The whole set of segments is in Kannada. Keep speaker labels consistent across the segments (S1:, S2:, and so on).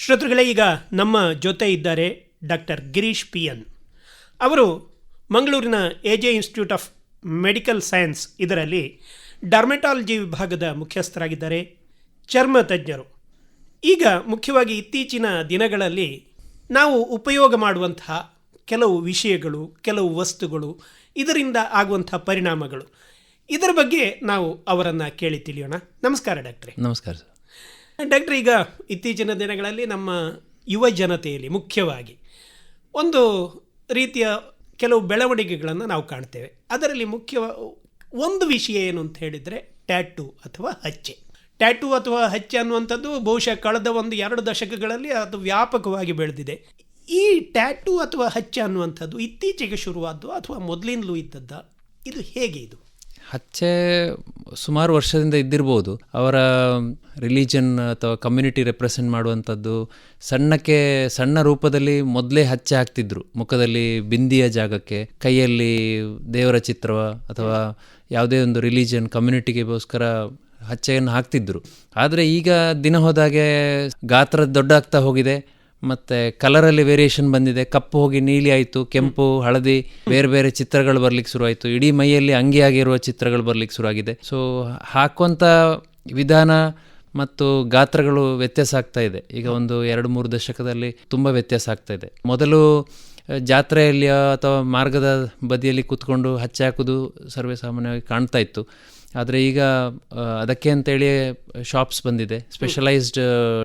S1: ಶ್ರೋತೃಗಳೇ, ಈಗ ನಮ್ಮ ಜೊತೆ ಇದ್ದಾರೆ ಡಾಕ್ಟರ್ ಗಿರೀಶ್ ಪಿ ಎನ್. ಅವರು ಮಂಗಳೂರಿನ A J institute of medical science ಇದರಲ್ಲಿ ಡರ್ಮೆಟಾಲಜಿ ವಿಭಾಗದ ಮುಖ್ಯಸ್ಥರಾಗಿದ್ದಾರೆ. ಚರ್ಮ ತಜ್ಞರು. ಈಗ ಮುಖ್ಯವಾಗಿ ಇತ್ತೀಚಿನ ದಿನಗಳಲ್ಲಿ ನಾವು ಉಪಯೋಗ ಮಾಡುವಂತಹ ಕೆಲವು ವಿಷಯಗಳು, ಕೆಲವು ವಸ್ತುಗಳು, ಇದರಿಂದ ಆಗುವಂಥ ಪರಿಣಾಮಗಳು. ಇದರ ಬಗ್ಗೆ ನಾವು ಅವರನ್ನು ಕೇಳಿ ತಿಳಿಯೋಣ. ನಮಸ್ಕಾರ ಡಾಕ್ಟ್ರೆ.
S2: ನಮಸ್ಕಾರ ಸರ್.
S1: ಡಾಕ್ಟ್ರ್, ಈಗ ಇತ್ತೀಚಿನ ದಿನಗಳಲ್ಲಿ ನಮ್ಮ ಯುವ ಜನತೆಯಲ್ಲಿ ಮುಖ್ಯವಾಗಿ ಒಂದು ರೀತಿಯ ಕೆಲವು ಬೆಳವಣಿಗೆಗಳನ್ನು ನಾವು ಕಾಣ್ತೇವೆ. ಅದರಲ್ಲಿ ಮುಖ್ಯ ಒಂದು ವಿಷಯ ಏನು ಅಂತ ಹೇಳಿದರೆ ಟ್ಯಾಟು ಅಥವಾ ಹಚ್ಚೆ. ಟ್ಯಾಟು ಅಥವಾ ಹಚ್ಚೆ ಅನ್ನುವಂಥದ್ದು ಬಹುಶಃ ಕಳೆದ ಒಂದು ಎರಡು ದಶಕಗಳಲ್ಲಿ ಅದು ವ್ಯಾಪಕವಾಗಿ ಬೆಳೆದಿದೆ. ಈ ಟ್ಯಾಟು ಅಥವಾ ಹಚ್ಚೆ ಅನ್ನುವಂಥದ್ದು ಇತ್ತೀಚೆಗೆ ಶುರುವಾದ್ದು ಅಥವಾ ಮೊದಲಿಂದಲೂ ಇದ್ದದ್ದ, ಇದು ಹೇಗೆ ಇದು?
S2: ಹಚ್ಚೆ ಸುಮಾರು ವರ್ಷದಿಂದ ಇದ್ದಿರ್ಬೋದು. ಅವರ ರಿಲಿಜನ್ ಅಥವಾ ಕಮ್ಯುನಿಟಿ ರೆಪ್ರೆಸೆಂಟ್ ಮಾಡುವಂಥದ್ದು ಸಣ್ಣಕ್ಕೆ ಸಣ್ಣ ರೂಪದಲ್ಲಿ ಮೊದಲೇ ಹಚ್ಚೆ ಹಾಕ್ತಿದ್ರು. ಮುಖದಲ್ಲಿ ಬಿಂದಿಯ ಜಾಗಕ್ಕೆ, ಕೈಯಲ್ಲಿ ದೇವರ ಚಿತ್ರವ ಅಥವಾ ಯಾವುದೇ ಒಂದು ರಿಲಿಜನ್ ಕಮ್ಯುನಿಟಿಗೆಗೋಸ್ಕರ ಹಚ್ಚೆಯನ್ನು ಹಾಕ್ತಿದ್ರು. ಆದರೆ ಈಗ ದಿನ ಹೋದಾಗೆ ಗಾತ್ರ ದೊಡ್ಡಾಗ್ತಾ ಹೋಗಿದೆ. ಮತ್ತೆ ಕಲರಲ್ಲಿ ವೇರಿಯೇಷನ್ ಬಂದಿದೆ. ಕಪ್ಪು ಹೋಗಿ ನೀಲಿ ಆಯಿತು, ಕೆಂಪು, ಹಳದಿ, ಬೇರೆ ಬೇರೆ ಚಿತ್ರಗಳು ಬರ್ಲಿಕ್ಕೆ ಶುರುವಾಯಿತು. ಇಡೀ ಮೈಯಲ್ಲಿ ಅಂಗಿಯಾಗಿರುವ ಚಿತ್ರಗಳು ಬರ್ಲಿಕ್ಕೆ ಶುರುವಾಗಿದೆ. ಸೊ ಹಾಕುವಂಥ ವಿಧಾನ ಮತ್ತು ಗಾತ್ರಗಳು ವ್ಯತ್ಯಾಸ ಆಗ್ತಾ ಇದೆ. ಈಗ ಒಂದು ಎರಡು ಮೂರು ದಶಕದಲ್ಲಿ ತುಂಬ ವ್ಯತ್ಯಾಸ ಆಗ್ತಾ ಇದೆ. ಮೊದಲು ಜಾತ್ರೆಯಲ್ಲಿ ಅಥವಾ ಮಾರ್ಗದ ಬದಿಯಲ್ಲಿ ಕೂತ್ಕೊಂಡು ಹಚ್ಚಿ ಹಾಕೋದು ಸರ್ವೇ ಸಾಮಾನ್ಯವಾಗಿ ಕಾಣ್ತಾ ಇತ್ತು. ಆದರೆ ಈಗ ಅದಕ್ಕೆ ಅಂತೇಳಿ ಶಾಪ್ಸ್ ಬಂದಿದೆ. ಸ್ಪೆಷಲೈಸ್ಡ್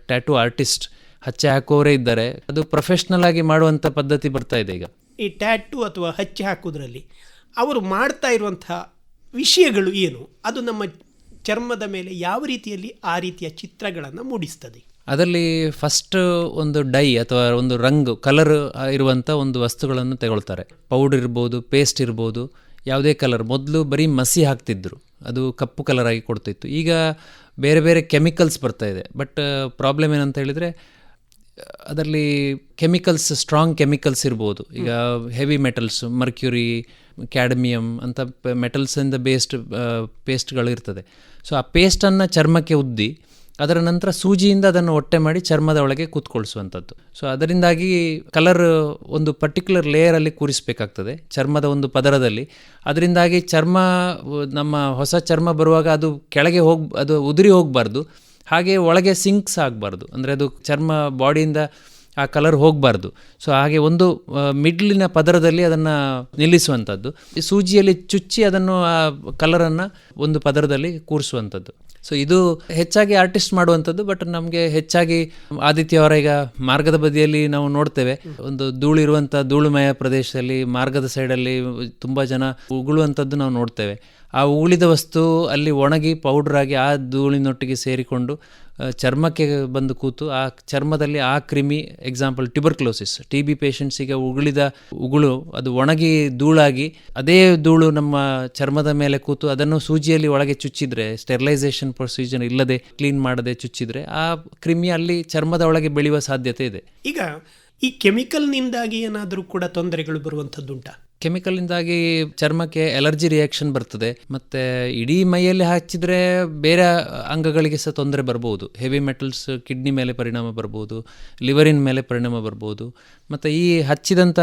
S2: ಟ್ಯಾಟೂ ಆರ್ಟಿಸ್ಟ್ ಹಚ್ಚೆ ಹಾಕುವವರೇ ಇದ್ದಾರೆ. ಅದು ಪ್ರೊಫೆಷ್ನಲ್ ಆಗಿ ಮಾಡುವಂಥ ಪದ್ಧತಿ ಬರ್ತಾ ಇದೆ ಈಗ.
S1: ಈ ಟ್ಯಾಟು ಅಥವಾ ಹಚ್ಚೆ ಹಾಕೋದ್ರಲ್ಲಿ ಅವರು ಮಾಡ್ತಾ ಇರುವಂತಹ ವಿಷಯಗಳು ಏನು? ಅದು ನಮ್ಮ ಚರ್ಮದ ಮೇಲೆ ಯಾವ ರೀತಿಯಲ್ಲಿ ಆ ರೀತಿಯ ಚಿತ್ರಗಳನ್ನು ಮೂಡಿಸ್ತದೆ?
S2: ಅದರಲ್ಲಿ ಫಸ್ಟ್ ಒಂದು ಡೈ ಅಥವಾ ಒಂದು ರಂಗು ಕಲರ್ ಇರುವಂಥ ಒಂದು ವಸ್ತುಗಳನ್ನು ತಗೊಳ್ತಾರೆ. ಪೌಡರ್ ಇರ್ಬೋದು ಪೇಸ್ಟ್ ಇರ್ಬೋದು ಯಾವುದೇ ಕಲರ್ ಮೊದಲು ಬರೀ ಮಸಿ ಹಾಕ್ತಿದ್ರು. ಅದು ಕಪ್ಪು ಕಲರ್ ಆಗಿ ಕೊಡ್ತಿತ್ತು. ಈಗ ಬೇರೆ ಬೇರೆ ಕೆಮಿಕಲ್ಸ್ ಬರ್ತಾ ಇದೆ. ಬಟ್ ಪ್ರಾಬ್ಲಮ್ ಏನಂತ ಹೇಳಿದರೆ ಅದರಲ್ಲಿ ಕೆಮಿಕಲ್ಸ್ ಸ್ಟ್ರಾಂಗ್ ಕೆಮಿಕಲ್ಸ್ ಇರ್ಬೋದು. ಈಗ ಹೆವಿ ಮೆಟಲ್ಸ್ ಮರ್ಕ್ಯುರಿ ಕ್ಯಾಡಮಿಯಮ್ ಅಂತ ಮೆಟಲ್ಸಿಂದ ಬೇಸ್ಡ್ ಪೇಸ್ಟ್ಗಳು ಇರ್ತದೆ. ಸೊ ಆ ಪೇಸ್ಟನ್ನು ಚರ್ಮಕ್ಕೆ ಉದ್ದಿ, ಅದರ ನಂತರ ಸೂಜಿಯಿಂದ ಅದನ್ನು ಒಟ್ಟೆ ಮಾಡಿ ಚರ್ಮದ ಒಳಗೆ ಕೂತ್ಕೊಳಿಸುವಂಥದ್ದು. ಸೊ ಅದರಿಂದಾಗಿ ಕಲರ್ ಒಂದು ಪರ್ಟಿಕ್ಯುಲರ್ ಲೇಯರಲ್ಲಿ ಕೂರಿಸಬೇಕಾಗ್ತದೆ, ಚರ್ಮದ ಒಂದು ಪದರದಲ್ಲಿ. ಅದರಿಂದಾಗಿ ಚರ್ಮ, ನಮ್ಮ ಹೊಸ ಚರ್ಮ ಬರುವಾಗ ಅದು ಕೆಳಗೆ ಹೋಗಿ, ಅದು ಉದುರಿ ಹೋಗಬಾರ್ದು. ಹಾಗೆ ಒಳಗೆ ಸಿಂಕ್ಸ್ ಆಗಬಾರ್ದು. ಅಂದರೆ ಅದು ಚರ್ಮ ಬಾಡಿಯಿಂದ ಆ ಕಲರ್ ಹೋಗಬಾರ್ದು. ಸೊ ಹಾಗೆ ಒಂದು ಮಿಡ್ಲಿನ ಪದರದಲ್ಲಿ ಅದನ್ನು ನಿಲ್ಲಿಸುವಂಥದ್ದು ಈ ಸೂಜಿಯಲ್ಲಿ ಚುಚ್ಚಿ ಅದನ್ನು, ಆ, ಕಲರನ್ನು ಒಂದು ಪದರದಲ್ಲಿ ಕೂರಿಸುವಂಥದ್ದು ಸೊ ಇದು ಹೆಚ್ಚಾಗಿ ಆರ್ಟಿಸ್ಟ್ ಮಾಡುವಂಥದ್ದು ಬಟ್ ನಮಗೆ ಹೆಚ್ಚಾಗಿ ಆದಿತ್ಯ ಅವರ ಈಗ ಮಾರ್ಗದ ಬದಿಯಲ್ಲಿ ನಾವು ನೋಡ್ತೇವೆ. ಒಂದು ಧೂಳಿರುವಂಥ ಧೂಳುಮಯ ಪ್ರದೇಶದಲ್ಲಿ, ಮಾರ್ಗದ ಸೈಡಲ್ಲಿ ತುಂಬ ಜನ ಉಗುಳುವಂಥದ್ದು ನಾವು ನೋಡ್ತೇವೆ. ಆ ಉಳಿದ ವಸ್ತು ಅಲ್ಲಿ ಒಣಗಿ ಪೌಡ್ರ್ ಆಗಿ ಆ ಧೂಳಿನೊಟ್ಟಿಗೆ ಸೇರಿಕೊಂಡು ಚರ್ಮಕ್ಕೆ ಬಂದು ಕೂತು, ಆ ಚರ್ಮದಲ್ಲಿ ಆ ಕ್ರಿಮಿ ಎಕ್ಸಾಂಪಲ್ ಟ್ಯೂಬರ್ಕ್ಲೋಸಿಸ್ ಟಿ ಬಿ ಪೇಷಂಟ್ಸಿಗೆ ಉಗುಳಿದ ಉಗುಳು ಅದು ಒಣಗಿ ಧೂಳಾಗಿ, ಅದೇ ಧೂಳು ನಮ್ಮ ಚರ್ಮದ ಮೇಲೆ ಕೂತು ಅದನ್ನು ಸೂಜಿಯಲ್ಲಿ ಒಳಗೆ ಚುಚ್ಚಿದ್ರೆ ಸ್ಟೆರಿಲೈಸೇಷನ್ ಪ್ರೊಸೀಜರ್ ಇಲ್ಲದೆ ಕ್ಲೀನ್ ಮಾಡದೆ ಚುಚ್ಚಿದ್ರೆ, ಆ ಕ್ರಿಮಿ ಅಲ್ಲಿ ಚರ್ಮದ ಒಳಗೆ ಬೆಳೆಯುವ ಸಾಧ್ಯತೆ ಇದೆ.
S1: ಈಗ ಈ ಕೆಮಿಕಲ್ನಿಂದಾಗಿ ಏನಾದರೂ ಕೂಡ ತೊಂದರೆಗಳು ಬರುವಂಥದ್ದುಂಟಾ?
S2: ಕೆಮಿಕಲಿಂದಾಗಿ ಚರ್ಮಕ್ಕೆ ಎಲರ್ಜಿ ರಿಯಾಕ್ಷನ್ ಬರ್ತದೆ. ಮತ್ತು ಇಡೀ ಮೈಯಲ್ಲಿ ಹಚ್ಚಿದರೆ ಬೇರೆ ಅಂಗಗಳಿಗೆ ಸಹ ತೊಂದರೆ ಬರ್ಬೋದು. ಹೆವಿ ಮೆಟಲ್ಸ್ ಕಿಡ್ನಿ ಮೇಲೆ ಪರಿಣಾಮ ಬರ್ಬೋದು. ಲಿವರಿನ ಮೇಲೆ ಪರಿಣಾಮ ಬರ್ಬೋದು. ಮತ್ತು ಈ ಹಚ್ಚಿದಂಥ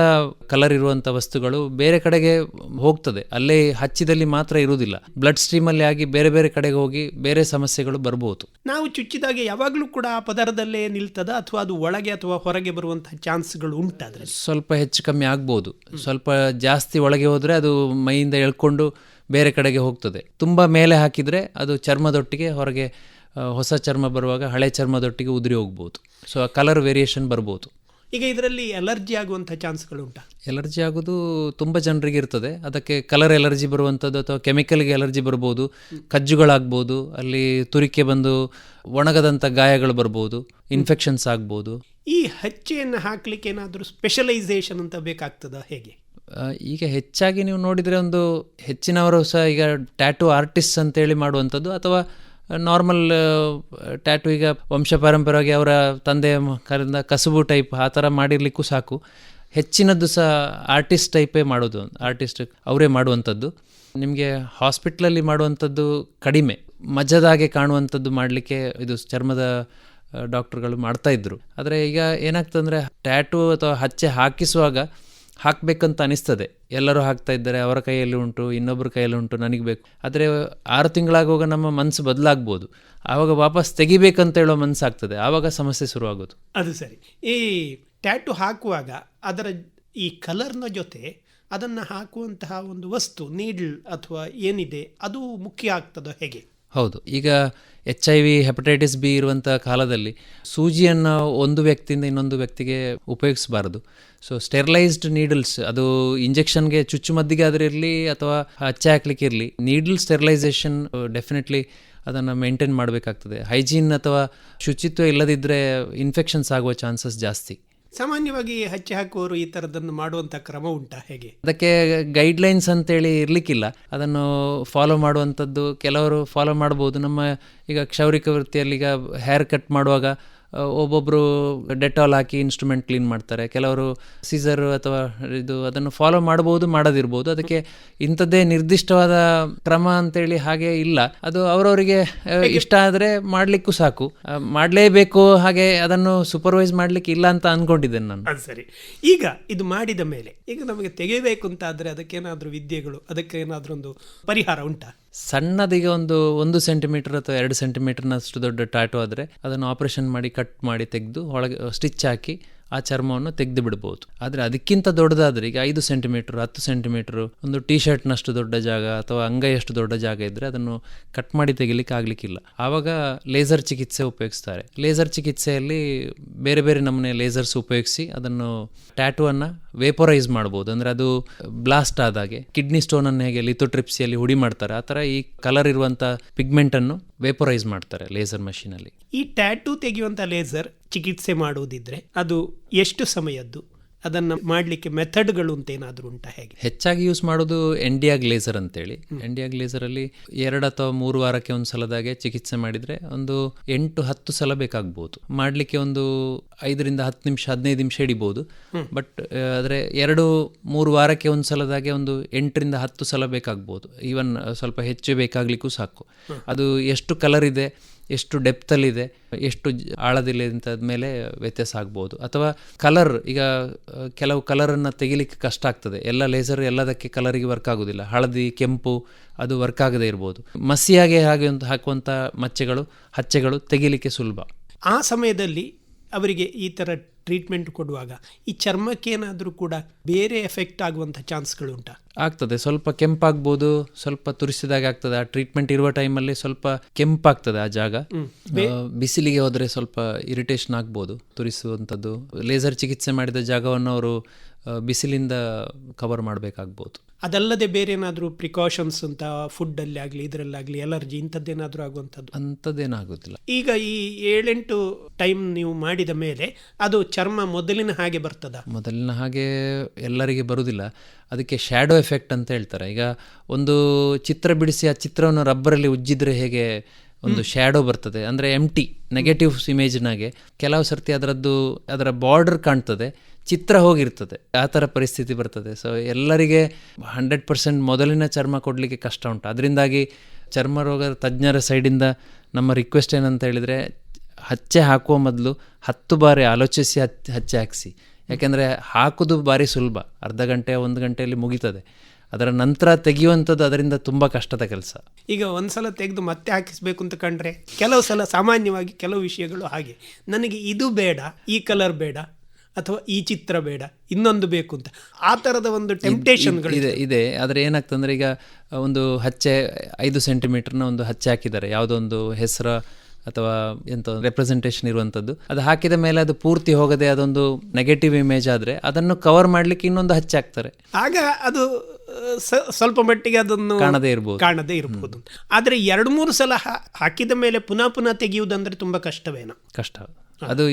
S2: ಕಲರ್ ಇರುವಂಥ ವಸ್ತುಗಳು ಬೇರೆ ಕಡೆಗೆ ಹೋಗ್ತದೆ. ಅಲ್ಲೇ ಹಚ್ಚಿದಲ್ಲಿ ಮಾತ್ರ ಇರುವುದಿಲ್ಲ. ಬ್ಲಡ್ ಸ್ಟ್ರೀಮಲ್ಲಿ ಆಗಿ ಬೇರೆ ಬೇರೆ ಕಡೆಗೆ ಹೋಗಿ ಬೇರೆ ಸಮಸ್ಯೆಗಳು ಬರ್ಬೋದು.
S1: ನಾವು ಚುಚ್ಚಿದಾಗ ಯಾವಾಗಲೂ ಕೂಡ ಆ ಪದರದಲ್ಲೇ ನಿಲ್ತದ ಅಥವಾ ಅದು ಒಳಗೆ ಅಥವಾ ಹೊರಗೆ ಬರುವಂತಹ ಚಾನ್ಸ್ಗಳು ಉಂಟಾದ್ರೆ
S2: ಸ್ವಲ್ಪ ಹೆಚ್ಚು ಕಮ್ಮಿ ಆಗ್ಬೋದು. ಸ್ವಲ್ಪ ಜಾಸ್ತಿ ಒಳಗೆ ಹೋದರೆ ಅದು ಮೈಯಿಂದ ಎಳ್ಕೊಂಡು ಬೇರೆ ಕಡೆಗೆ ಹೋಗ್ತದೆ. ತುಂಬ ಮೇಲೆ ಹಾಕಿದರೆ ಅದು ಚರ್ಮದೊಟ್ಟಿಗೆ ಹೊರಗೆ ಹೊಸ ಚರ್ಮ ಬರುವಾಗ ಹಳೆ ಚರ್ಮದೊಟ್ಟಿಗೆ ಉದುರಿ ಹೋಗ್ಬೋದು. ಸೊ ಆ ಕಲರ್ ವೇರಿಯೇಷನ್ ಬರ್ಬೋದು.
S1: ಈಗ ಇದರಲ್ಲಿ ಅಲರ್ಜಿ ಆಗುವಂಥ ಚಾನ್ಸ್ಗಳು ಉಂಟಾ
S2: ಎಲರ್ಜಿ ಆಗೋದು ತುಂಬ ಜನರಿಗೆ ಇರ್ತದೆ. ಅದಕ್ಕೆ ಕಲರ್ ಎಲರ್ಜಿ ಬರುವಂಥದ್ದು ಅಥವಾ ಕೆಮಿಕಲ್ಗೆ ಎಲರ್ಜಿ ಬರ್ಬೋದು ಕಜ್ಜುಗಳಾಗ್ಬೋದು ಅಲ್ಲಿ ತುರಿಕೆ ಬಂದು ಒಣಗದಂಥ ಗಾಯಗಳು ಬರ್ಬೋದು ಇನ್ಫೆಕ್ಷನ್ಸ್ ಆಗ್ಬೋದು.
S1: ಈ ಹಚ್ಚೆಯನ್ನು ಹಾಕಲಿಕ್ಕೆ ಏನಾದರೂ ಸ್ಪೆಷಲೈಸೇಷನ್ ಅಂತ ಬೇಕಾಗ್ತದ ಹೇಗೆ?
S2: ಈಗ ಹೆಚ್ಚಾಗಿ ನೀವು ನೋಡಿದರೆ ಒಂದು ಹೆಚ್ಚಿನವರು ಸಹ ಈಗ ಟ್ಯಾಟೂ ಆರ್ಟಿಸ್ಟ್ ಅಂತೇಳಿ ಮಾಡುವಂಥದ್ದು ಅಥವಾ ನಾರ್ಮಲ್ ಟ್ಯಾಟೂ ಈಗ ವಂಶ ಪಾರಂಪರ್ಯವಾಗಿ ಅವರ ತಂದೆ ಕರೆದ ಕಸುಬು ಟೈಪ್ ಆ ಥರ ಮಾಡಿರ್ಲಿಕ್ಕೂ ಸಾಕು. ಹೆಚ್ಚಿನದ್ದು ಸಹ ಆರ್ಟಿಸ್ಟ್ ಟೈಪೇ ಮಾಡೋದು ಆರ್ಟಿಸ್ಟ್ ಅವರೇ ಮಾಡುವಂಥದ್ದು. ನಿಮಗೆ ಹಾಸ್ಪಿಟ್ಲಲ್ಲಿ ಮಾಡುವಂಥದ್ದು ಕಡಿಮೆ. ಮಜದಾಗೆ ಕಾಣುವಂಥದ್ದು ಮಾಡಲಿಕ್ಕೆ ಇದು ಚರ್ಮದ ಡಾಕ್ಟರ್ಗಳು ಮಾಡ್ತಾಯಿದ್ರು ಆದರೆ ಈಗ ಏನಾಗ್ತಂದ್ರೆ ಟ್ಯಾಟೂ ಅಥವಾ ಹಚ್ಚೆ ಹಾಕಿಸುವಾಗ ಹಾಕಬೇಕಂತ ಅನಿಸ್ತದೆ. ಎಲ್ಲರೂ ಹಾಕ್ತಾ ಇದ್ದಾರೆ, ಅವರ ಕೈಯಲ್ಲಿ ಉಂಟು ಇನ್ನೊಬ್ಬರ ಕೈಯಲ್ಲಿ ಉಂಟು, ನನಗೆ ಬೇಕು. ಆದರೆ ಆರು ತಿಂಗಳಾಗುವಾಗ ನಮ್ಮ ಮನಸ್ಸು ಬದಲಾಗ್ಬೋದು. ಆವಾಗ ವಾಪಸ್ ತೆಗಿಬೇಕಂತ ಹೇಳೋ ಮನಸ್ಸಾಗ್ತದೆ. ಆವಾಗ ಸಮಸ್ಯೆ ಶುರುವಾಗೋದು.
S1: ಅದು ಸರಿ. ಈ ಟ್ಯಾಟು ಹಾಕುವಾಗ ಅದರ ಈ ಕಲರ್ನ ಜೊತೆ ಅದನ್ನು ಹಾಕುವಂತಹ ಒಂದು ವಸ್ತು, ನೀಡ್ಲ್ ಅಥವಾ ಏನಿದೆ, ಅದು ಮುಖ್ಯ ಆಗ್ತದೋ ಹೇಗೆ?
S2: ಹೌದು. ಈಗ H I V, hepatitis B ಇರುವಂಥ ಕಾಲದಲ್ಲಿ ಸೂಜಿಯನ್ನು ಒಂದು ವ್ಯಕ್ತಿಯಿಂದ ಇನ್ನೊಂದು ವ್ಯಕ್ತಿಗೆ ಉಪಯೋಗಿಸಬಾರದು. ಸೊ ಸ್ಟೆರಿಲೈಸ್ಡ್ ನೀಡಲ್ಸ್ ಅದು ಇಂಜೆಕ್ಷನ್ಗೆ ಚುಚ್ಚುಮದ್ದಿಗೆ ಆದರೆ ಇರಲಿ ಅಥವಾ ಹಚ್ಚೆ ಹಾಕ್ಲಿಕ್ಕೆ ಇರಲಿ ನೀಡಲ್ ಸ್ಟೆರಿಲೈಸೇಷನ್ ಡೆಫಿನೆಟ್ಲಿ ಅದನ್ನು ಮೇಂಟೈನ್ ಮಾಡಬೇಕಾಗ್ತದೆ. ಹೈಜೀನ್ ಅಥವಾ ಶುಚಿತ್ವ ಇಲ್ಲದಿದ್ದರೆ ಇನ್ಫೆಕ್ಷನ್ಸ್ ಆಗುವ ಚಾನ್ಸಸ್ ಜಾಸ್ತಿ.
S1: ಸಾಮಾನ್ಯವಾಗಿ ಹಚ್ಚಿ ಹಾಕುವವರು ಈ ಥರದನ್ನು ಮಾಡುವಂಥ ಕ್ರಮ ಉಂಟಾ? ಹೇಗೆ?
S2: ಅದಕ್ಕೆ ಗೈಡ್ಲೈನ್ಸ್ ಅಂತೇಳಿ ಇರಲಿಕ್ಕಿಲ್ಲ. ಅದನ್ನು ಫಾಲೋ ಮಾಡುವಂಥದ್ದು ಕೆಲವರು ಫಾಲೋ ಮಾಡ್ಬೋದು ನಮ್ಮ ಈಗ ಕ್ಷೌರಿಕ ವೃತ್ತಿಯಲ್ಲಿ ಈಗ ಹೇರ್ ಕಟ್ ಮಾಡುವಾಗ ಆ, ಒಬ್ಬೊಬ್ರು ಡೆಟಾಲ್ ಹಾಕಿ ಇನ್ಸ್ಟ್ರೂಮೆಂಟ್ ಕ್ಲೀನ್ ಮಾಡ್ತಾರೆ. ಕೆಲವರು ಸೀಸರ್ ಅಥವಾ ಇದು ಅದನ್ನು ಫಾಲೋ ಮಾಡ್ಬೋದು ಮಾಡೋದಿರ್ಬೋದು. ಅದಕ್ಕೆ ಇಂಥದ್ದೇ ನಿರ್ದಿಷ್ಟವಾದ ಕ್ರಮ ಅಂತೇಳಿ ಹಾಗೆ ಇಲ್ಲ. ಅದು ಅವರವರಿಗೆ ಇಷ್ಟ ಆದರೆ ಮಾಡಲಿಕ್ಕೂ ಸಾಕು. ಮಾಡಲೇಬೇಕು ಹಾಗೆ ಅದನ್ನು ಸೂಪರ್ವೈಸ್ ಮಾಡಲಿಕ್ಕೆ ಇಲ್ಲ ಅಂತ ಅಂದ್ಕೊಂಡಿದ್ದೇನೆ ನಾನು.
S1: ಅದು ಸರಿ. ಈಗ ಇದು ಮಾಡಿದ ಮೇಲೆ ಈಗ ನಮಗೆ ತೆಗೆಯಬೇಕು ಅಂತ ಆದರೆ ಅದಕ್ಕೇನಾದರೂ ವಿದ್ಯೆಗಳು ಅದಕ್ಕೆ ಏನಾದರೂ ಒಂದು ಪರಿಹಾರ ಉಂಟಾ?
S2: ಸಣ್ಣದೀಗ ಒಂದು ಒಂದು ಸೆಂಟಿಮೀಟರ್ ಅಥವಾ ಎರಡು ಸೆಂಟಿಮೀಟರ್ನಷ್ಟು ದೊಡ್ಡ ಟ್ಯಾಟು ಆದರೆ ಅದನ್ನು ಆಪರೇಷನ್ ಮಾಡಿ ಕಟ್ ಮಾಡಿ ತೆಗೆದು ಒಳಗೆ ಸ್ಟಿಚ್ ಹಾಕಿ ಆ ಚರ್ಮವನ್ನು ತೆಗೆದು ಬಿಡ್ಬೋದು. ಆದರೆ ಅದಕ್ಕಿಂತ ದೊಡ್ಡದಾದ್ರೆ ಈಗ ಐದು ಸೆಂಟಿಮೀಟರ್ ಹತ್ತು ಸೆಂಟಿಮೀಟರ್ ಒಂದು ಟೀ ಶರ್ಟ್ನಷ್ಟು ದೊಡ್ಡ ಜಾಗ ಅಥವಾ ಅಂಗೈಯಷ್ಟು ದೊಡ್ಡ ಜಾಗ ಇದ್ದರೆ ಅದನ್ನು ಕಟ್ ಮಾಡಿ ತೆಗಿಲಿಕ್ಕೆ ಆಗಲಿಕ್ಕಿಲ್ಲ ಆವಾಗ ಲೇಸರ್ ಚಿಕಿತ್ಸೆ ಉಪಯೋಗಿಸ್ತಾರೆ. ಲೇಸರ್ ಚಿಕಿತ್ಸೆಯಲ್ಲಿ ಬೇರೆ ಬೇರೆ ನಮೂನೆ ಲೇಸರ್ಸ್ ಉಪಯೋಗಿಸಿ ಅದನ್ನು ಟ್ಯಾಟುವನ್ನು ವೇಪರೈಸ್ ಮಾಡ್ಬೋದು. ಅಂದರೆ ಅದು ಬ್ಲಾಸ್ಟ್ ಆದಾಗೆ. ಕಿಡ್ನಿ ಸ್ಟೋನನ್ನು ಹೇಗೆ ಲಿಥೋಟ್ರಿಪ್ಸಿಯಲ್ಲಿ ಹುಡಿ ಮಾಡ್ತಾರೆ, ಆ ಥರ ಈ ಕಲರ್ ಇರುವಂಥ ಪಿಗ್ಮೆಂಟನ್ನು ವೇಪರೈಸ್ ಮಾಡ್ತಾರೆ ಲೇಸರ್ ಮಷೀನಲ್ಲಿ
S1: ಈ ಟ್ಯಾಟೂ ತೆಗೆಯುವಂಥ ಲೇಸರ್ ಚಿಕಿತ್ಸೆ ಮಾಡುವುದಿದ್ರೆ ಅದು ಎಷ್ಟು ಸಮಯದ್ದು? ಅದನ್ನು ಮಾಡಲಿಕ್ಕೆ ಮೆಥಡ್ಗಳು ಅಂತ ಏನಾದರೂ ಉಂಟಾ ಹೇಗೆ?
S2: ಹೆಚ್ಚಾಗಿ ಯೂಸ್ ಮಾಡೋದು ಎಂಡಿಯಾ ಗ್ಲೇಸರ್ ಅಂತೇಳಿ. ಎಂಡಿಯಾ ಗ್ಲೇಸರಲ್ಲಿ ಎರಡು ಅಥವಾ ಮೂರು ವಾರಕ್ಕೆ ಒಂದು ಸಲದಾಗೆ ಚಿಕಿತ್ಸೆ ಮಾಡಿದರೆ ಒಂದು ಎಂಟು ಹತ್ತು ಸಲ ಬೇಕಾಗ್ಬೋದು. ಮಾಡಲಿಕ್ಕೆ ಒಂದು ಐದರಿಂದ ಹತ್ತು ನಿಮಿಷ ಹದಿನೈದು ನಿಮಿಷ ಹಿಡಿಬೋದು. ಬಟ್ ಆದರೆ ಎರಡು ಮೂರು ವಾರಕ್ಕೆ ಒಂದು ಸಲದಾಗೆ ಒಂದು ಎಂಟರಿಂದ ಹತ್ತು ಸಲ ಬೇಕಾಗ್ಬೋದು. ಈವನ್ ಸ್ವಲ್ಪ ಹೆಚ್ಚು ಬೇಕಾಗಲಿಕ್ಕೂ ಸಾಕು. ಅದು ಎಷ್ಟು ಕಲರ್ ಇದೆ ಎಷ್ಟು ಡೆಪ್ತಲ್ಲಿದೆ ಎಷ್ಟು ಆಳದಿಲ್ಲ ಮೇಲೆ ವ್ಯತ್ಯಾಸ ಆಗ್ಬೋದು. ಅಥವಾ ಕಲರ್ ಈಗ ಕೆಲವು ಕಲರನ್ನು ತೆಗಿಲಿಕ್ಕೆ ಕಷ್ಟ ಆಗ್ತದೆ. ಎಲ್ಲ ಲೇಸರ್ ಎಲ್ಲದಕ್ಕೆ ಕಲರಿಗೆ ವರ್ಕ್ ಆಗೋದಿಲ್ಲ. ಹಳದಿ, ಕೆಂಪು, ಅದು ವರ್ಕ್ ಆಗದೇ ಇರ್ಬೋದು. ಮಸಿಯಾಗೆ ಹಾಗೆ ಒಂದು, ಹಾಕುವಂಥ ಮಚ್ಚೆಗಳು, ಹಚ್ಚೆಗಳು ತೆಗಿಲಿಕ್ಕೆ ಸುಲಭ.
S1: ಆ ಸಮಯದಲ್ಲಿ ಅವರಿಗೆ ಈ ಥರ ಟ್ರೀಟ್ಮೆಂಟ್ ಕೊಡುವಾಗ ಈ ಚರ್ಮಕ್ಕೆ ಏನಾದರೂ ಕೂಡ ಬೇರೆ ಎಫೆಕ್ಟ್ ಆಗುವಂಥ ಚಾನ್ಸ್ಗಳು ಉಂಟಾ?
S2: ಆಗ್ತದೆ. ಸ್ವಲ್ಪ ಕೆಂಪಾಗ್ಬೋದು ಸ್ವಲ್ಪ ತುರಿಸಿದಾಗ ಆಗ್ತದೆ. ಆ ಟ್ರೀಟ್ಮೆಂಟ್ ಇರುವ ಟೈಮಲ್ಲಿ ಸ್ವಲ್ಪ ಕೆಂಪಾಗ್ತದೆ ಆ ಜಾಗ. ಬಿಸಿಲಿಗೆ ಹೋದರೆ ಸ್ವಲ್ಪ ಇರಿಟೇಷನ್ ಆಗ್ಬೋದು ತುರಿಸುವಂಥದ್ದು. ಲೇಸರ್ ಚಿಕಿತ್ಸೆ ಮಾಡಿದ ಜಾಗವನ್ನು ಅವರು ಬಿಸಿಲಿಂದ ಕವರ್ ಮಾಡಬೇಕಾಗ್ಬೋದು.
S1: ಅದಲ್ಲದೆ ಬೇರೆ ಏನಾದರೂ ಪ್ರಿಕಾಷನ್ಸ್ ಅಂತ ಫುಡ್ಡಲ್ಲಿ ಆಗಲಿ ಇದರಲ್ಲಾಗಲಿ ಎಲರ್ಜಿ ಇಂಥದ್ದೇನಾದರೂ ಆಗುವಂಥದ್ದು?
S2: ಅಂಥದ್ದೇನಾಗೋದಿಲ್ಲ.
S1: ಈಗ ಈ ಏಳೆಂಟು ಟೈಮ್ ನೀವು ಮಾಡಿದ ಮೇಲೆ ಅದು ಚರ್ಮ ಮೊದಲಿನ ಹಾಗೆ ಬರ್ತದ?
S2: ಮೊದಲಿನ ಹಾಗೆ ಎಲ್ಲರಿಗೆ ಬರುವುದಿಲ್ಲ ಅದಕ್ಕೆ ಶ್ಯಾಡೋ ಎಫೆಕ್ಟ್ ಅಂತ ಹೇಳ್ತಾರೆ. ಈಗ ಒಂದು ಚಿತ್ರ ಬಿಡಿಸಿ ಆ ಚಿತ್ರವನ್ನು ರಬ್ಬರಲ್ಲಿ ಉಜ್ಜಿದ್ರೆ ಹೇಗೆ ಒಂದು ಶ್ಯಾಡೋ ಬರ್ತದೆ. ಅಂದರೆ ಎಂ ಟಿ ನೆಗೆಟಿವ್ ಇಮೇಜ್ನಾಗೆ ಕೆಲವು ಸರ್ತಿ ಅದರದ್ದು ಅದರ ಬಾರ್ಡರ್ ಕಾಣ್ತದೆ. ಚಿತ್ರ ಹೋಗಿರ್ತದೆ, ಆ ಥರ ಪರಿಸ್ಥಿತಿ ಬರ್ತದೆ. ಸೊ ಎಲ್ಲರಿಗೆ ಹಂಡ್ರೆಡ್ ಪರ್ಸೆಂಟ್ ಮೊದಲಿನ ಚರ್ಮ ಕೊಡಲಿಕ್ಕೆ ಕಷ್ಟ ಉಂಟು. ಅದರಿಂದಾಗಿ ಚರ್ಮ ರೋಗ ತಜ್ಞರ ಸೈಡಿಂದ ನಮ್ಮ ರಿಕ್ವೆಸ್ಟ್ ಏನಂತ ಹೇಳಿದರೆ, ಹಚ್ಚೆ ಹಾಕುವ ಮೊದಲು ಹತ್ತು ಬಾರಿ ಆಲೋಚಿಸಿ ಹಚ್ಚಿ, ಹಚ್ಚೆ ಹಾಕಿಸಿ. ಯಾಕೆಂದರೆ ಹಾಕೋದು ಭಾರಿ ಸುಲಭ. ಅರ್ಧ ಗಂಟೆ, ಒಂದು ಗಂಟೆಯಲ್ಲಿ ಮುಗೀತದೆ. ಅದರ ನಂತರ ತೆಗೆಯುವಂಥದ್ದು ಅದರಿಂದ ತುಂಬ ಕಷ್ಟದ ಕೆಲಸ.
S1: ಈಗ ಒಂದ್ಸಲ ತೆಗೆದು ಮತ್ತೆ ಹಾಕಿಸ್ಬೇಕು ಅಂತ ಕಂಡ್ರೆ, ಕೆಲವು ಸಲ ಸಾಮಾನ್ಯವಾಗಿ ಕೆಲವು ವಿಷಯಗಳು ಹಾಗೆ. ನನಗೆ ಇದು ಬೇಡ, ಈ ಕಲರ್ ಬೇಡ ಅಥವಾ ಈ ಚಿತ್ರ ಬೇಡ ಇನ್ನೊಂದು ಬೇಕು ಅಂತ. ಆ ಥರದ ಒಂದು ಟೆಂಪ್ಟೇಷನ್ಗಳು
S2: ಇದೆ ಇದೆ ಆದರೆ ಏನಾಗ್ತಂದ್ರೆ ಈಗ ಒಂದು ಹಚ್ಚೆ ಐದು ಸೆಂಟಿಮೀಟರ್ನ ಒಂದು ಹಚ್ಚೆ ಹಾಕಿದ್ದಾರೆ. ಯಾವುದೋ ಒಂದು ಹೆಸರ ಅಥವಾ ಎಂತ ರೆಪ್ರೆಸೆಂಟೇಷನ್ ಇರುವಂಥದ್ದು ಅದು ಹಾಕಿದ ಮೇಲೆ ಅದು ಪೂರ್ತಿ ಹೋಗದೆ ಅದೊಂದು ನೆಗೆಟಿವ್ ಇಮೇಜ್ ಆದರೆ ಅದನ್ನು ಕವರ್ ಮಾಡಲಿಕ್ಕೆ ಇನ್ನೊಂದು ಹಚ್ಚೆ ಹಾಕ್ತಾರೆ.
S1: ಆಗ ಅದು ಸ್ವಲ್ಪ ಮಟ್ಟಿಗೆ ಅದನ್ನು
S2: ಕಾಣದೇ ಇರ್ಬೋದು.
S1: ಕಾಣದೇ ಇರಬಹುದು ಆದರೆ ಎರಡು ಮೂರು ಸಲ ಹಾಕಿದ ಮೇಲೆ ಪುನಃ ಪುನಃ ತೆಗೆಯುವುದಂದ್ರೆ ತುಂಬ ಕಷ್ಟವೇನೋ.
S2: ಕಷ್ಟ. ಅದು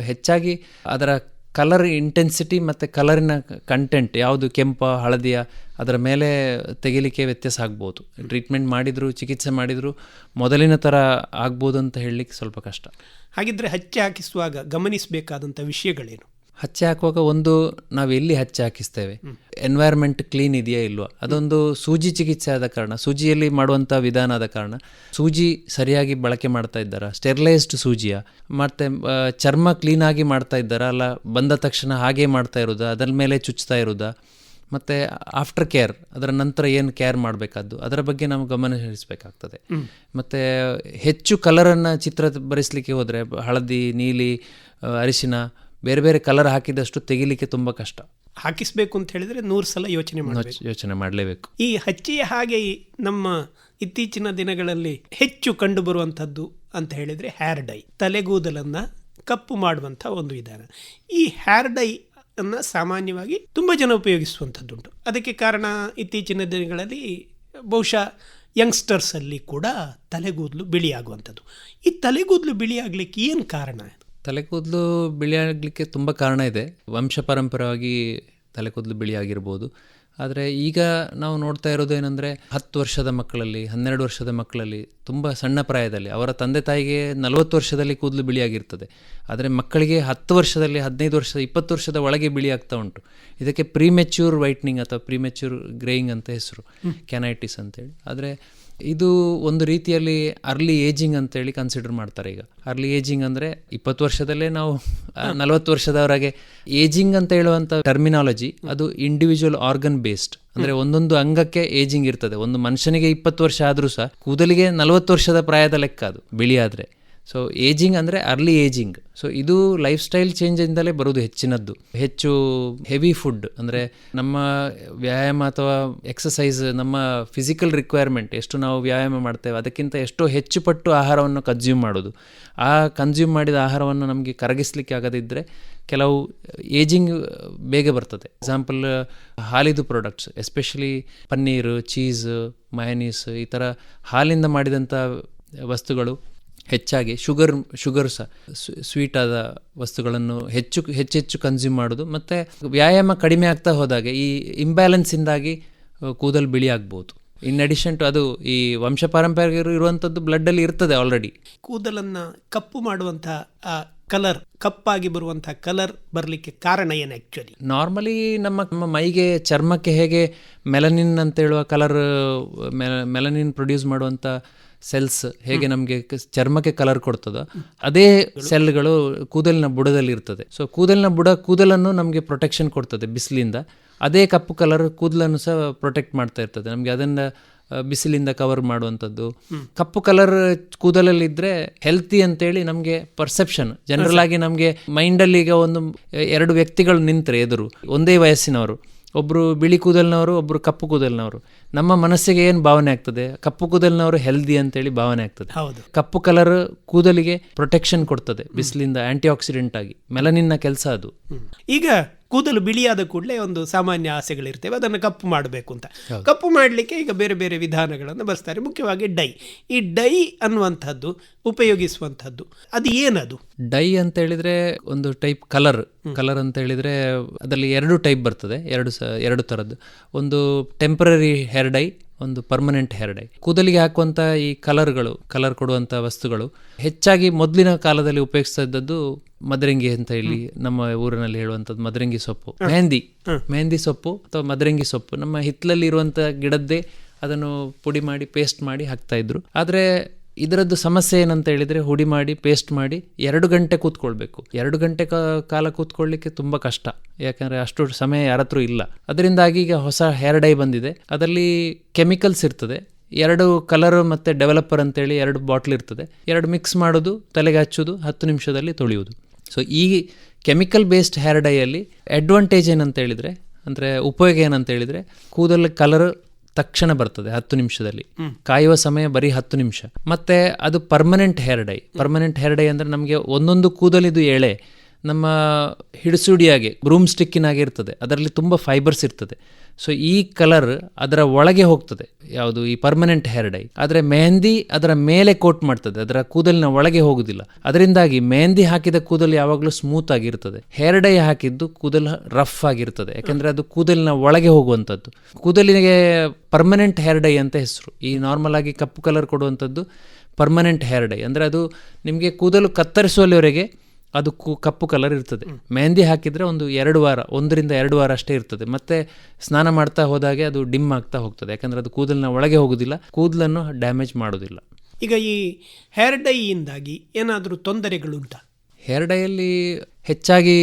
S2: ಹೆಚ್ಚಾಗಿ ಅದರ ಕಲರ್ ಇಂಟೆನ್ಸಿಟಿ ಮತ್ತು ಕಲರಿನ ಕಂಟೆಂಟ್ ಯಾವುದು ಕೆಂಪ, ಹಳದಿಯ ಅದರ ಮೇಲೆ ತೆಗಿಲಿಕ್ಕೆ ವ್ಯತ್ಯಾಸ ಆಗ್ಬೋದು. ಟ್ರೀಟ್ಮೆಂಟ್ ಮಾಡಿದರೂ, ಚಿಕಿತ್ಸೆ ಮಾಡಿದರೂ, ಮೊದಲಿನ ಥರ ಆಗ್ಬೋದು ಅಂತ ಹೇಳಲಿಕ್ಕೆ ಸ್ವಲ್ಪ ಕಷ್ಟ.
S1: ಹಾಗಿದ್ದರೆ ಹಚ್ಚಿ ಹಾಕಿಸುವಾಗ ಗಮನಿಸಬೇಕಾದಂಥ ವಿಷಯಗಳೇನು?
S2: ಹಚ್ಚೆ ಹಾಕುವಾಗ ಒಂದು ನಾವು ಎಲ್ಲಿ ಹಚ್ಚಿ ಹಾಕಿಸ್ತೇವೆ ಎನ್ವೈರ್ಮೆಂಟ್ ಕ್ಲೀನ್ ಇದೆಯಾ ಇಲ್ವಾ? ಅದೊಂದು ಸೂಜಿ ಚಿಕಿತ್ಸೆ ಆದ ಕಾರಣ ಸೂಜಿಯಲ್ಲಿ ಮಾಡುವಂಥ ವಿಧಾನ ಆದ ಕಾರಣ ಸೂಜಿ ಸರಿಯಾಗಿ ಬಳಕೆ ಮಾಡ್ತಾ ಇದ್ದಾರಾ? ಸ್ಟೆರಿಲೈಸ್ಡ್ ಸೂಜಿಯ? ಮತ್ತು ಚರ್ಮ ಕ್ಲೀನಾಗಿ ಮಾಡ್ತಾ ಇದ್ದಾರಾ? ಅಲ್ಲ ಬಂದ ತಕ್ಷಣ ಹಾಗೆ ಮಾಡ್ತಾ ಇರೋದಾ? ಅದರ ಮೇಲೆ ಚುಚ್ತಾ ಇರೋದಾ? ಮತ್ತು ಆಫ್ಟರ್ ಕೇರ್ ಅದರ ನಂತರ ಏನು ಕೇರ್ ಮಾಡಬೇಕಾದ್ದು? ಅದರ ಬಗ್ಗೆ ನಾವು ಗಮನ ಹರಿಸಬೇಕಾಗ್ತದೆ. ಮತ್ತು ಹೆಚ್ಚು ಕಲರನ್ನು ಚಿತ್ರ ಬರೆಸಲಿಕ್ಕೆ ಹೋದರೆ ಹಳದಿ ನೀಲಿ ಅರಿಶಿನ ಬೇರೆ ಬೇರೆ ಕಲರ್ ಹಾಕಿದಷ್ಟು ತೆಗಿಲಿಕ್ಕೆ ತುಂಬ ಕಷ್ಟ.
S1: ಹಾಕಿಸ್ಬೇಕು ಅಂತ ಹೇಳಿದ್ರೆ ನೂರು ಸಲ ಯೋಚನೆ ಮಾಡಬೇಕು.
S2: ಯೋಚನೆ ಮಾಡಲೇಬೇಕು.
S1: ಈ ಹಚ್ಚಿಯ ಹಾಗೆ ನಮ್ಮ ಇತ್ತೀಚಿನ ದಿನಗಳಲ್ಲಿ ಹೆಚ್ಚು ಕಂಡುಬರುವಂಥದ್ದು ಅಂತ ಹೇಳಿದರೆ ಹ್ಯಾರ್ ಡೈ ತಲೆಗೂದಲನ್ನು ಕಪ್ಪು ಮಾಡುವಂಥ ಒಂದು ವಿಧಾನ. ಈ ಹೇರ್ ಡೈ ಅನ್ನು ಸಾಮಾನ್ಯವಾಗಿ ತುಂಬ ಜನ ಉಪಯೋಗಿಸುವಂಥದ್ದುಂಟು. ಅದಕ್ಕೆ ಕಾರಣ ಇತ್ತೀಚಿನ ದಿನಗಳಲ್ಲಿ ಬಹುಶಃ ಯಂಗ್ಸ್ಟರ್ಸಲ್ಲಿ ಕೂಡ ತಲೆಗೂದಲು ಬಿಳಿಯಾಗುವಂಥದ್ದು. ಈ ತಲೆಗೂದಲು ಬಿಳಿಯಾಗಲಿಕ್ಕೆ ಏನು ಕಾರಣ?
S2: ತಲೆಕೂದಲು ಬಿಳಿಯಾಗಲಿಕ್ಕೆ ತುಂಬ ಕಾರಣ ಇದೆ. ವಂಶ ಪರಂಪರವಾಗಿ ತಲೆಕೂದಲು ಬಿಳಿಯಾಗಿರ್ಬೋದು. ಆದರೆ ಈಗ ನಾವು ನೋಡ್ತಾ ಇರೋದು ಏನಂದರೆ ಹತ್ತು ವರ್ಷದ ಮಕ್ಕಳಲ್ಲಿ ಹನ್ನೆರಡು ವರ್ಷದ ಮಕ್ಕಳಲ್ಲಿ ತುಂಬ ಸಣ್ಣ ಪ್ರಾಯದಲ್ಲಿ ಅವರ ತಂದೆ ತಾಯಿಗೆ ನಲವತ್ತು ವರ್ಷದಲ್ಲಿ ಕೂದಲು ಬಿಳಿಯಾಗಿರ್ತದೆ. ಆದರೆ ಮಕ್ಕಳಿಗೆ ಹತ್ತು ವರ್ಷದಲ್ಲಿ ಹದಿನೈದು ವರ್ಷದ ಇಪ್ಪತ್ತು ವರ್ಷದ ಒಳಗೆ ಬಿಳಿಯಾಗ್ತಾ ಉಂಟು. ಇದಕ್ಕೆ ಪ್ರೀಮೆಚ್ಯೂರ್ ವೈಟ್ನಿಂಗ್ ಅಥವಾ ಪ್ರೀಮೆಚ್ಯೂರ್ ಗ್ರೇಯಿಂಗ್ ಅಂತ ಹೆಸರು ಕ್ಯಾನೈಟಿಸ್ ಅಂತೇಳಿ. ಆದರೆ ಇದು ಒಂದು ರೀತಿಯಲ್ಲಿ ಅರ್ಲಿ ಏಜಿಂಗ್ ಅಂತೇಳಿ ಕನ್ಸಿಡರ್ ಮಾಡ್ತಾರೆ ಈಗ. ಅರ್ಲಿ ಏಜಿಂಗ್ ಅಂದರೆ ಇಪ್ಪತ್ತು ವರ್ಷದಲ್ಲೇ ನಾವು ನಲವತ್ತು ವರ್ಷದವರಾಗೆ ಏಜಿಂಗ್ ಅಂತ ಹೇಳುವಂಥ ಟರ್ಮಿನಾಲಜಿ ಅದು ಇಂಡಿವಿಜುವಲ್ ಆರ್ಗನ್ ಬೇಸ್ಡ್ ಅಂದರೆ ಒಂದೊಂದು ಅಂಗಕ್ಕೆ ಏಜಿಂಗ್ ಇರ್ತದೆ. ಒಂದು ಮನುಷ್ಯನಿಗೆ ಇಪ್ಪತ್ತು ವರ್ಷ ಆದರೂ ಸಹ ಕೂದಲಿಗೆ ನಲವತ್ತು ವರ್ಷದ ಪ್ರಾಯದ ಲೆಕ್ಕ ಅದು ಬಿಳಿ ಆದರೆ ಸೊ ಏಜಿಂಗ್ ಅಂದರೆ ಅರ್ಲಿ ಏಜಿಂಗ್ ಸೊ ಇದು ಲೈಫ್ ಸ್ಟೈಲ್ ಚೇಂಜಿಂದಲೇ ಬರೋದು ಹೆಚ್ಚಿನದ್ದು. ಹೆಚ್ಚು ಹೆವಿ ಫುಡ್ ಅಂದರೆ ನಮ್ಮ ವ್ಯಾಯಾಮ ಅಥವಾ ಎಕ್ಸಸೈಸ್ ನಮ್ಮ ಫಿಸಿಕಲ್ ರಿಕ್ವೈರ್ಮೆಂಟ್ ಎಷ್ಟು ನಾವು ವ್ಯಾಯಾಮ ಮಾಡ್ತೇವೆ, ಅದಕ್ಕಿಂತ ಎಷ್ಟೋ ಹೆಚ್ಚು ಪಟ್ಟು ಆಹಾರವನ್ನು ಕನ್ಸ್ಯೂಮ್ ಮಾಡೋದು. ಆ ಕನ್ಸ್ಯೂಮ್ ಮಾಡಿದ ಆಹಾರವನ್ನು ನಮಗೆ ಕರಗಿಸ್ಲಿಕ್ಕೆ ಆಗದಿದ್ದರೆ ಕೆಲವು ಏಜಿಂಗ್ ಬೇಗ ಬರ್ತದೆ. Example ಹಾಲಿದು products especially paneer cheese mayonnaise ಈ ಥರ ಹಾಲಿಂದ ಮಾಡಿದಂಥ ವಸ್ತುಗಳು ಹೆಚ್ಚಾಗಿ ಶುಗರ್ ಶುಗರ್ ಸಹ ಸ್ವೀಟ್ ಆದ ವಸ್ತುಗಳನ್ನು ಹೆಚ್ಚು ಹೆಚ್ಚೆಚ್ಚು ಕನ್ಸ್ಯೂಮ್ ಮಾಡೋದು. ಮತ್ತು ವ್ಯಾಯಾಮ ಕಡಿಮೆ ಆಗ್ತಾ ಹೋದಾಗ ಈ ಇಂಬ್ಯಾಲೆನ್ಸಿಂದಾಗಿ ಕೂದಲು ಬಿಳಿ ಆಗ್ಬೋದು. ಇನ್ ಅಡಿಷನ್ ಟು ಅದು ಈ ವಂಶ ಪಾರಂಪರ್ಯ ಇರುವಂಥದ್ದು ಬ್ಲಡ್ಡಲ್ಲಿ ಇರ್ತದೆ ಆಲ್ರೆಡಿ
S1: ಕೂದಲನ್ನು ಕಪ್ಪು ಮಾಡುವಂಥ ಕಲರ್ ಕಪ್ಪಾಗಿ ಬರುವಂಥ ಕಲರ್ ಬರಲಿಕ್ಕೆ ಕಾರಣ ಏನು ಆ್ಯಕ್ಚುಲಿ
S2: ನಾರ್ಮಲಿ ನಮ್ಮ ನಮ್ಮ ಮೈಗೆ ಚರ್ಮಕ್ಕೆ ಹೇಗೆ ಮೆಲನಿನ್ ಅಂತ ಹೇಳುವ ಕಲರ್ ಮೆಲನಿನ್ ಪ್ರೊಡ್ಯೂಸ್ ಮಾಡುವಂಥ ಸೆಲ್ಸ್ ಹೇಗೆ ನಮಗೆ ಚರ್ಮಕ್ಕೆ ಕಲರ್ ಕೊಡ್ತದ ಅದೇ ಸೆಲ್ಗಳು ಕೂದಲಿನ ಬುಡದಲ್ಲಿ ಇರ್ತದೆ. ಸೊ ಕೂದಲಿನ ಬುಡ ಕೂದಲನ್ನು ನಮಗೆ ಪ್ರೊಟೆಕ್ಷನ್ ಕೊಡ್ತದೆ ಬಿಸಿಲಿಂದ. ಅದೇ ಕಪ್ಪು ಕಲರ್ ಕೂದಲನ್ನು ಸಹ ಪ್ರೊಟೆಕ್ಟ್ ಮಾಡ್ತಾ ಇರ್ತದೆ. ನಮಗೆ ಅದನ್ನು ಬಿಸಿಲಿಂದ ಕವರ್ ಮಾಡುವಂಥದ್ದು. ಕಪ್ಪು ಕಲರ್ ಕೂದಲಲ್ಲಿದ್ದರೆ ಹೆಲ್ತಿ ಅಂತೇಳಿ ನಮಗೆ ಪರ್ಸೆಪ್ಷನ್ ಜನರಲ್ ಆಗಿ ನಮಗೆ ಮೈಂಡಲ್ಲಿ ಈಗ ಒಂದು ಎರಡು ವ್ಯಕ್ತಿಗಳು ನಿಂತರೆ ಎದುರು ಒಂದೇ ವಯಸ್ಸಿನವರು. ಒಬ್ಬರು ಬಿಳಿ ಕೂದಲಿನವರು ಒಬ್ಬರು ಕಪ್ಪು ಕೂದಲಿನವರು. ನಮ್ಮ ಮನಸ್ಸಿಗೆ ಏನು ಭಾವನೆ ಆಗ್ತದೆ? ಕಪ್ಪು ಕೂದಲಿನವರು ಹೆಲ್ದಿ ಅಂತೇಳಿ ಭಾವನೆ ಆಗ್ತದೆ.
S1: ಹೌದು.
S2: ಕಪ್ಪು ಕಲರ್ ಕೂದಲಿಗೆ ಪ್ರೊಟೆಕ್ಷನ್ ಕೊಡ್ತದೆ ಬಿಸಿಲಿಂದ ಆಂಟಿ ಆಕ್ಸಿಡೆಂಟ್ ಆಗಿ ಮೆಲನಿನ್ನ ಕೆಲಸ ಅದು.
S1: ಈಗ ಕೂದಲು ಬಿಳಿಯಾದ ಕೂಡಲೇ ಒಂದು ಸಾಮಾನ್ಯ ಆಸೆಗಳಿರ್ತೇವೆ ಅದನ್ನು ಕಪ್ಪು ಮಾಡಬೇಕು ಅಂತ. ಕಪ್ಪು ಮಾಡಲಿಕ್ಕೆ ಈಗ ಬೇರೆ ಬೇರೆ ವಿಧಾನಗಳನ್ನು ಬಳಸ್ತಾರೆ. ಮುಖ್ಯವಾಗಿ ಡೈ. ಈ ಡೈ ಅನ್ನುವಂಥದ್ದು ಉಪಯೋಗಿಸುವಂಥದ್ದು ಅದು ಏನದು?
S2: ಡೈ ಅಂತ ಹೇಳಿದ್ರೆ ಒಂದು ಟೈಪ್ ಕಲರ್. ಕಲರ್ ಅಂತ ಹೇಳಿದ್ರೆ ಅದರಲ್ಲಿ ಎರಡು ಟೈಪ್ ಬರ್ತದೆ ಎರಡು ಸ ಎರಡು ಥರದ್ದು. ಒಂದು ಟೆಂಪ್ರರಿ ಹೇರ್ ಡೈ ಒಂದು ಪರ್ಮನೆಂಟ್ ಹೇರ್ ಡೈ ಕೂದಲಿಗೆ ಹಾಕುವಂಥ ಈ ಕಲರ್ಗಳು ಕಲರ್ ಕೊಡುವಂಥ ವಸ್ತುಗಳು ಹೆಚ್ಚಾಗಿ ಮೊದಲಿನ ಕಾಲದಲ್ಲಿ ಉಪಯೋಗಿಸ್ತಾ ಇದ್ದದ್ದು ಮದರಂಗಿ ಅಂತ ಹೇಳಿ ನಮ್ಮ ಊರಿನಲ್ಲಿ ಹೇಳುವಂಥದ್ದು ಮದರಂಗಿ ಸೊಪ್ಪು. ಮೆಹಂದಿ. ಮೆಹಂದಿ ಸೊಪ್ಪು ಅಥವಾ ಮದರಂಗಿ ಸೊಪ್ಪು. ನಮ್ಮ ಹಿತ್ತಲಲ್ಲಿ ಇರುವಂಥ ಗಿಡದ್ದೇ ಅದನ್ನು ಪುಡಿ ಮಾಡಿ ಪೇಸ್ಟ್ ಮಾಡಿ ಹಾಕ್ತಾ ಇದ್ರು. ಆದರೆ ಇದರದ್ದು ಸಮಸ್ಯೆ ಏನಂತ ಹೇಳಿದರೆ ಹುಡಿ ಮಾಡಿ ಪೇಸ್ಟ್ ಮಾಡಿ ಎರಡು ಗಂಟೆ ಕೂತ್ಕೊಳ್ಬೇಕು. ಎರಡು ಗಂಟೆ ಕಾಲ ಕೂತ್ಕೊಳ್ಳಿಕ್ಕೆ ತುಂಬ ಕಷ್ಟ. ಯಾಕಂದರೆ ಅಷ್ಟು ಸಮಯ ಯಾರ ಹತ್ರ ಇಲ್ಲ. ಅದರಿಂದಾಗಿ ಈಗ ಹೊಸ ಹೇರ್ ಡೈ ಬಂದಿದೆ. ಅದರಲ್ಲಿ ಕೆಮಿಕಲ್ಸ್ ಇರ್ತದೆ. ಎರಡು ಕಲರ್ ಮತ್ತು ಡೆವಲಪರ್ ಅಂತೇಳಿ ಎರಡು ಬಾಟ್ಲ್ ಇರ್ತದೆ. ಎರಡು ಮಿಕ್ಸ್ ಮಾಡೋದು, ತಲೆಗೆ ಹಚ್ಚೋದು, ಹತ್ತು ನಿಮಿಷದಲ್ಲಿ ತೊಳೆಯುವುದು. ಸೊ ಈ ಕೆಮಿಕಲ್ ಬೇಸ್ಡ್ ಹೇರ್ ಡೈಯಲ್ಲಿ ಅಡ್ವಾಂಟೇಜ್ ಏನಂತ ಹೇಳಿದರೆ, ಅಂದರೆ ಉಪಯೋಗ ಏನಂತ ಹೇಳಿದರೆ ಕೂದಲು ಕಲರ್ ತಕ್ಷಣ ಬರ್ತದೆ ಹತ್ತು ನಿಮಿಷದಲ್ಲಿ. ಕಾಯುವ ಸಮಯ ಬರೀ ಹತ್ತು ನಿಮಿಷ. ಮತ್ತೆ ಅದು permanent hair dye permanent hair dye ಅಂದರೆ ನಮಗೆ ಒಂದೊಂದು ಕೂದಲಿದು ಎಳೆ ನಮ್ಮ ಹಿಡಿಸುಡಿಯಾಗೆ ಬ್ರೂಮ್ ಸ್ಟಿಕ್ಕಿನಾಗೆ ಇರ್ತದೆ ಅದರಲ್ಲಿ ತುಂಬ ಫೈಬರ್ಸ್ ಇರ್ತದೆ. ಸೊ ಈ ಕಲರ್ ಅದರ ಒಳಗೆ ಹೋಗ್ತದೆ. ಯಾವುದು? ಈ ಪರ್ಮನೆಂಟ್ ಹೇರ್ ಡೈ ಆದರೆ ಮೆಹಂದಿ ಅದರ ಮೇಲೆ ಕೋಟ್ ಮಾಡ್ತದೆ. ಅದರ ಕೂದಲಿನ ಒಳಗೆ ಹೋಗುದಿಲ್ಲ. ಅದರಿಂದಾಗಿ ಮೆಹಂದಿ ಹಾಕಿದ ಕೂದಲು ಯಾವಾಗಲೂ ಸ್ಮೂತ್ ಆಗಿರ್ತದೆ. ಹೇರ್ ಡೈ ಹಾಕಿದ್ದು ಕೂದಲು ರಫ್ ಆಗಿರ್ತದೆ. ಯಾಕಂದ್ರೆ ಅದು ಕೂದಲಿನ ಒಳಗೆ ಹೋಗುವಂಥದ್ದು. ಕೂದಲಿಗೆ ಪರ್ಮನೆಂಟ್ ಹೇರ್ ಡೈ ಅಂತ ಹೆಸರು. ಈ ನಾರ್ಮಲ್ ಆಗಿ ಕಪ್ಪು ಕಲರ್ ಕೊಡುವಂಥದ್ದು ಪರ್ಮನೆಂಟ್ ಹೇರ್ ಡೈ ಅಂದರೆ ಅದು ನಿಮಗೆ ಕೂದಲು ಕತ್ತರಿಸುವಲ್ಲಿವರೆಗೆ ಅದು ಕು- ಕಪ್ಪು ಕಲರ್ ಇರ್ತದೆ. ಮೆಹಂದಿ ಹಾಕಿದರೆ ಒಂದು ಎರಡು ವಾರ ಒಂದರಿಂದ ಎರಡು ವಾರ ಅಷ್ಟೇ ಇರ್ತದೆ. ಮತ್ತೆ ಸ್ನಾನ ಮಾಡ್ತಾ ಹೋದಾಗೆ ಅದು ಡಿಮ್ ಆಗ್ತಾ ಹೋಗ್ತದೆ. ಯಾಕಂದರೆ ಅದು ಕೂದಲಿನ ಒಳಗೆ ಹೋಗೋದಿಲ್ಲ ಕೂದಲನ್ನು ಡ್ಯಾಮೇಜ್ ಮಾಡೋದಿಲ್ಲ.
S1: ಈಗ ಈ ಹೇರ್ ಡೈಯಿಂದಾಗಿ ಏನಾದರೂ ತೊಂದರೆಗಳುಂಟಾ?
S2: ಹೇರ್ ಹೆಚ್ಚಾಗಿ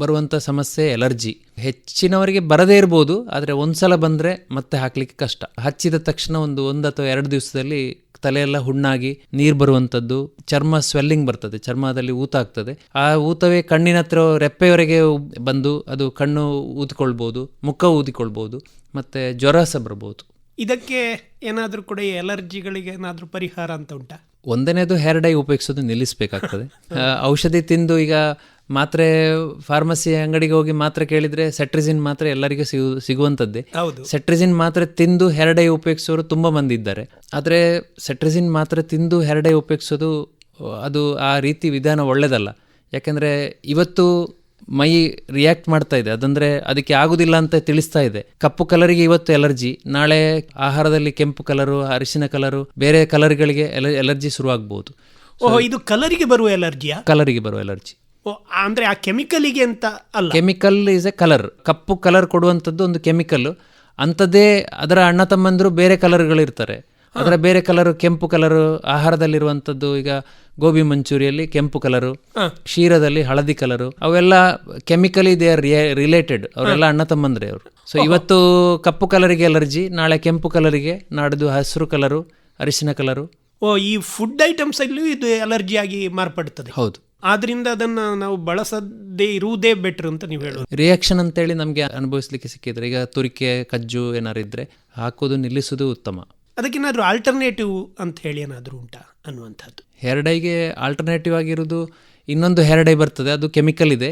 S2: ಬರುವಂಥ ಸಮಸ್ಯೆ ಎಲರ್ಜಿ. ಹೆಚ್ಚಿನವರಿಗೆ ಬರದೇ ಇರ್ಬೋದು, ಆದರೆ ಒಂದ್ಸಲ ಬಂದರೆ ಮತ್ತೆ ಹಾಕ್ಲಿಕ್ಕೆ ಕಷ್ಟ. ಹಚ್ಚಿದ ತಕ್ಷಣ ಒಂದು ಒಂದು ಅಥವಾ ಎರಡು ದಿವಸದಲ್ಲಿ ತಲೆಯೆಲ್ಲ ಹುಣ್ಣಾಗಿ ನೀರು ಬರುವಂಥದ್ದು ಚರ್ಮ ಸ್ವೆಲ್ಲಿಂಗ್ ಬರ್ತದೆ, ಚರ್ಮದಲ್ಲಿ ಊತ ಆಗ್ತದೆ. ಆ ಊತವೇ ಕಣ್ಣಿನ ಹತ್ರ ರೆಪ್ಪೆಯವರೆಗೆ ಬಂದು ಅದು ಕಣ್ಣು ಊದಿಕೊಳ್ಬೋದು, ಮುಖ ಊದಿಕೊಳ್ಬೋದು, ಮತ್ತು ಜ್ವರ ಸಹ ಬರ್ಬೋದು.
S1: ಇದಕ್ಕೆ ಏನಾದರೂ ಕೂಡ ಈ ಎಲರ್ಜಿಗಳಿಗೆ ಏನಾದರೂ ಪರಿಹಾರ ಅಂತ ಉಂಟಾ?
S2: ಒಂದನೇದು ಹೇರ್ ಡೈ ಉಪಯೋಗಿಸೋದು ನಿಲ್ಲಿಸಬೇಕಾಗ್ತದೆ. ಔಷಧಿ ತಿಂದು ಈಗ ಮಾತ್ರೆ ಫಾರ್ಮಸಿ ಅಂಗಡಿಗೆ ಹೋಗಿ ಮಾತ್ರೆ ಕೇಳಿದ್ರೆ ಸೆಟ್ರಿಜಿನ್ ಮಾತ್ರೆ ಎಲ್ಲರಿಗೂ ಸಿಗು ಸಿಗುವಂಥದ್ದೇ.
S1: ಹೌದು.
S2: ಸೆಟ್ರಿಜಿನ್ ಮಾತ್ರೆ ತಿಂದು ಹೆರ್ ಡೈ ಉಪಯೋಗಿಸೋರು ತುಂಬ ಮಂದಿ ಇದ್ದಾರೆ. ಆದರೆ ಸೆಟ್ರಿಜಿನ್ ಮಾತ್ರೆ ತಿಂದು ಹೆರ್ ಡೈ ಉಪಯೋಗಿಸೋದು ಅದು ಆ ರೀತಿ ವಿಧಾನ ಒಳ್ಳೆಯದಲ್ಲ ಯಾಕೆಂದರೆ ಇವತ್ತು ಮೈ ರಿಯಾಕ್ಟ್ ಮಾಡ್ತಾ ಇದೆ. ಅದಂದ್ರೆ ಅದಕ್ಕೆ ಆಗುದಿಲ್ಲ ಅಂತ ತಿಳಿಸ್ತಾ ಇದೆ. ಕಪ್ಪು ಕಲರಿಗೆ ಇವತ್ತು ಎಲರ್ಜಿ ನಾಳೆ ಆಹಾರದಲ್ಲಿ ಕೆಂಪು ಕಲರು ಅರಿಶಿನ ಕಲರು ಬೇರೆ ಕಲರ್ಗಳಿಗೆ ಎಲರ್ಜಿ ಶುರುವಾಗಬಹುದು
S1: ಓಹೋ ಇದು ಕಲರಿಗೆ ಬರುವ ಎಲರ್ಜಿಯಾ
S2: ಕಲರಿಗೆ ಬರುವ ಎಲರ್ಜಿ
S1: ಓ ಅಂದರೆ ಆ ಕೆಮಿಕಲಿಗೆ ಅಂತ ಅಲ್ಲ?
S2: ಕೆಮಿಕಲ್ ಇಸ್ ಎ ಕಲರ್ ಕಪ್ಪು ಕಲರ್ ಕೊಡುವಂಥದ್ದು ಒಂದು ಕೆಮಿಕಲ್ ಅಂಥದ್ದೇ ಅದರ ಅಣ್ಣ ತಮ್ಮಂದರು ಬೇರೆ ಕಲರ್ಗಳಿರ್ತಾರೆ ಅದರ ಬೇರೆ ಕಲರು ಕೆಂಪು ಕಲರು ಆಹಾರದಲ್ಲಿರುವಂಥದ್ದು ಈಗ ಗೋಬಿ ಮಂಚೂರಿಯಲ್ಲಿ ಕೆಂಪು ಕಲರು ಕ್ಷೀರದಲ್ಲಿ ಹಳದಿ ಕಲರು ಅವೆಲ್ಲ ಕೆಮಿಕಲಿ ದೇ ಆರ್ ರಿಲೇಟೆಡ್ ಅವರೆಲ್ಲ ಅಣ್ಣ ತಮ್ಮಂದ್ರೆ ಅವರು. ಸೊ ಇವತ್ತು ಕಪ್ಪು ಕಲರಿಗೆ ಅಲರ್ಜಿ ನಾಳೆ ಕೆಂಪು ಕಲರಿಗೆ ನಾಡಿದ್ದು ಹಸಿರು ಕಲರು ಅರಿಶಿನ ಕಲರು
S1: ಓ ಈ ಫುಡ್ ಐಟಮ್ಸ್ ಅಲ್ಲೂ ಇದು ಅಲರ್ಜಿ ಆಗಿ ಮಾರ್ಪಡ್ತದೆ.
S2: ಹೌದು.
S1: ಆದ್ರಿಂದ ಅದನ್ನ ನಾವು ಬಳಸದೇ ಇರುವುದೇ ಬೆಟರ್ ಅಂತ ನೀವು ಹೇಳೋದು.
S2: ರಿಯಾಕ್ಷನ್ ಅಂತೇಳಿ ನಮಗೆ ಅನುಭವಿಸ್ಲಿಕ್ಕೆ ಸಿಕ್ಕಿದ್ರೆ ಈಗ ತುರಿಕೆ ಕಜ್ಜು ಏನಾರು ಇದ್ರೆ ಹಾಕೋದು ನಿಲ್ಲಿಸೋದು ಉತ್ತಮ.
S1: ಅದಕ್ಕೇನಾದ್ರೂ ಆಲ್ಟರ್ನೇಟಿವ್ ಅಂತ ಹೇಳಿ ಏನಾದರೂ ಉಂಟಾ ಅನ್ನುವಂಥದ್ದು.
S2: ಹೆರ್ಡೈಗೆ ಆಲ್ಟರ್ನೇಟಿವ್ ಆಗಿರೋದು ಇನ್ನೊಂದು ಹೆರಡೈ ಡೈ ಬರ್ತದೆ ಅದು ಕೆಮಿಕಲ್ ಇದೆ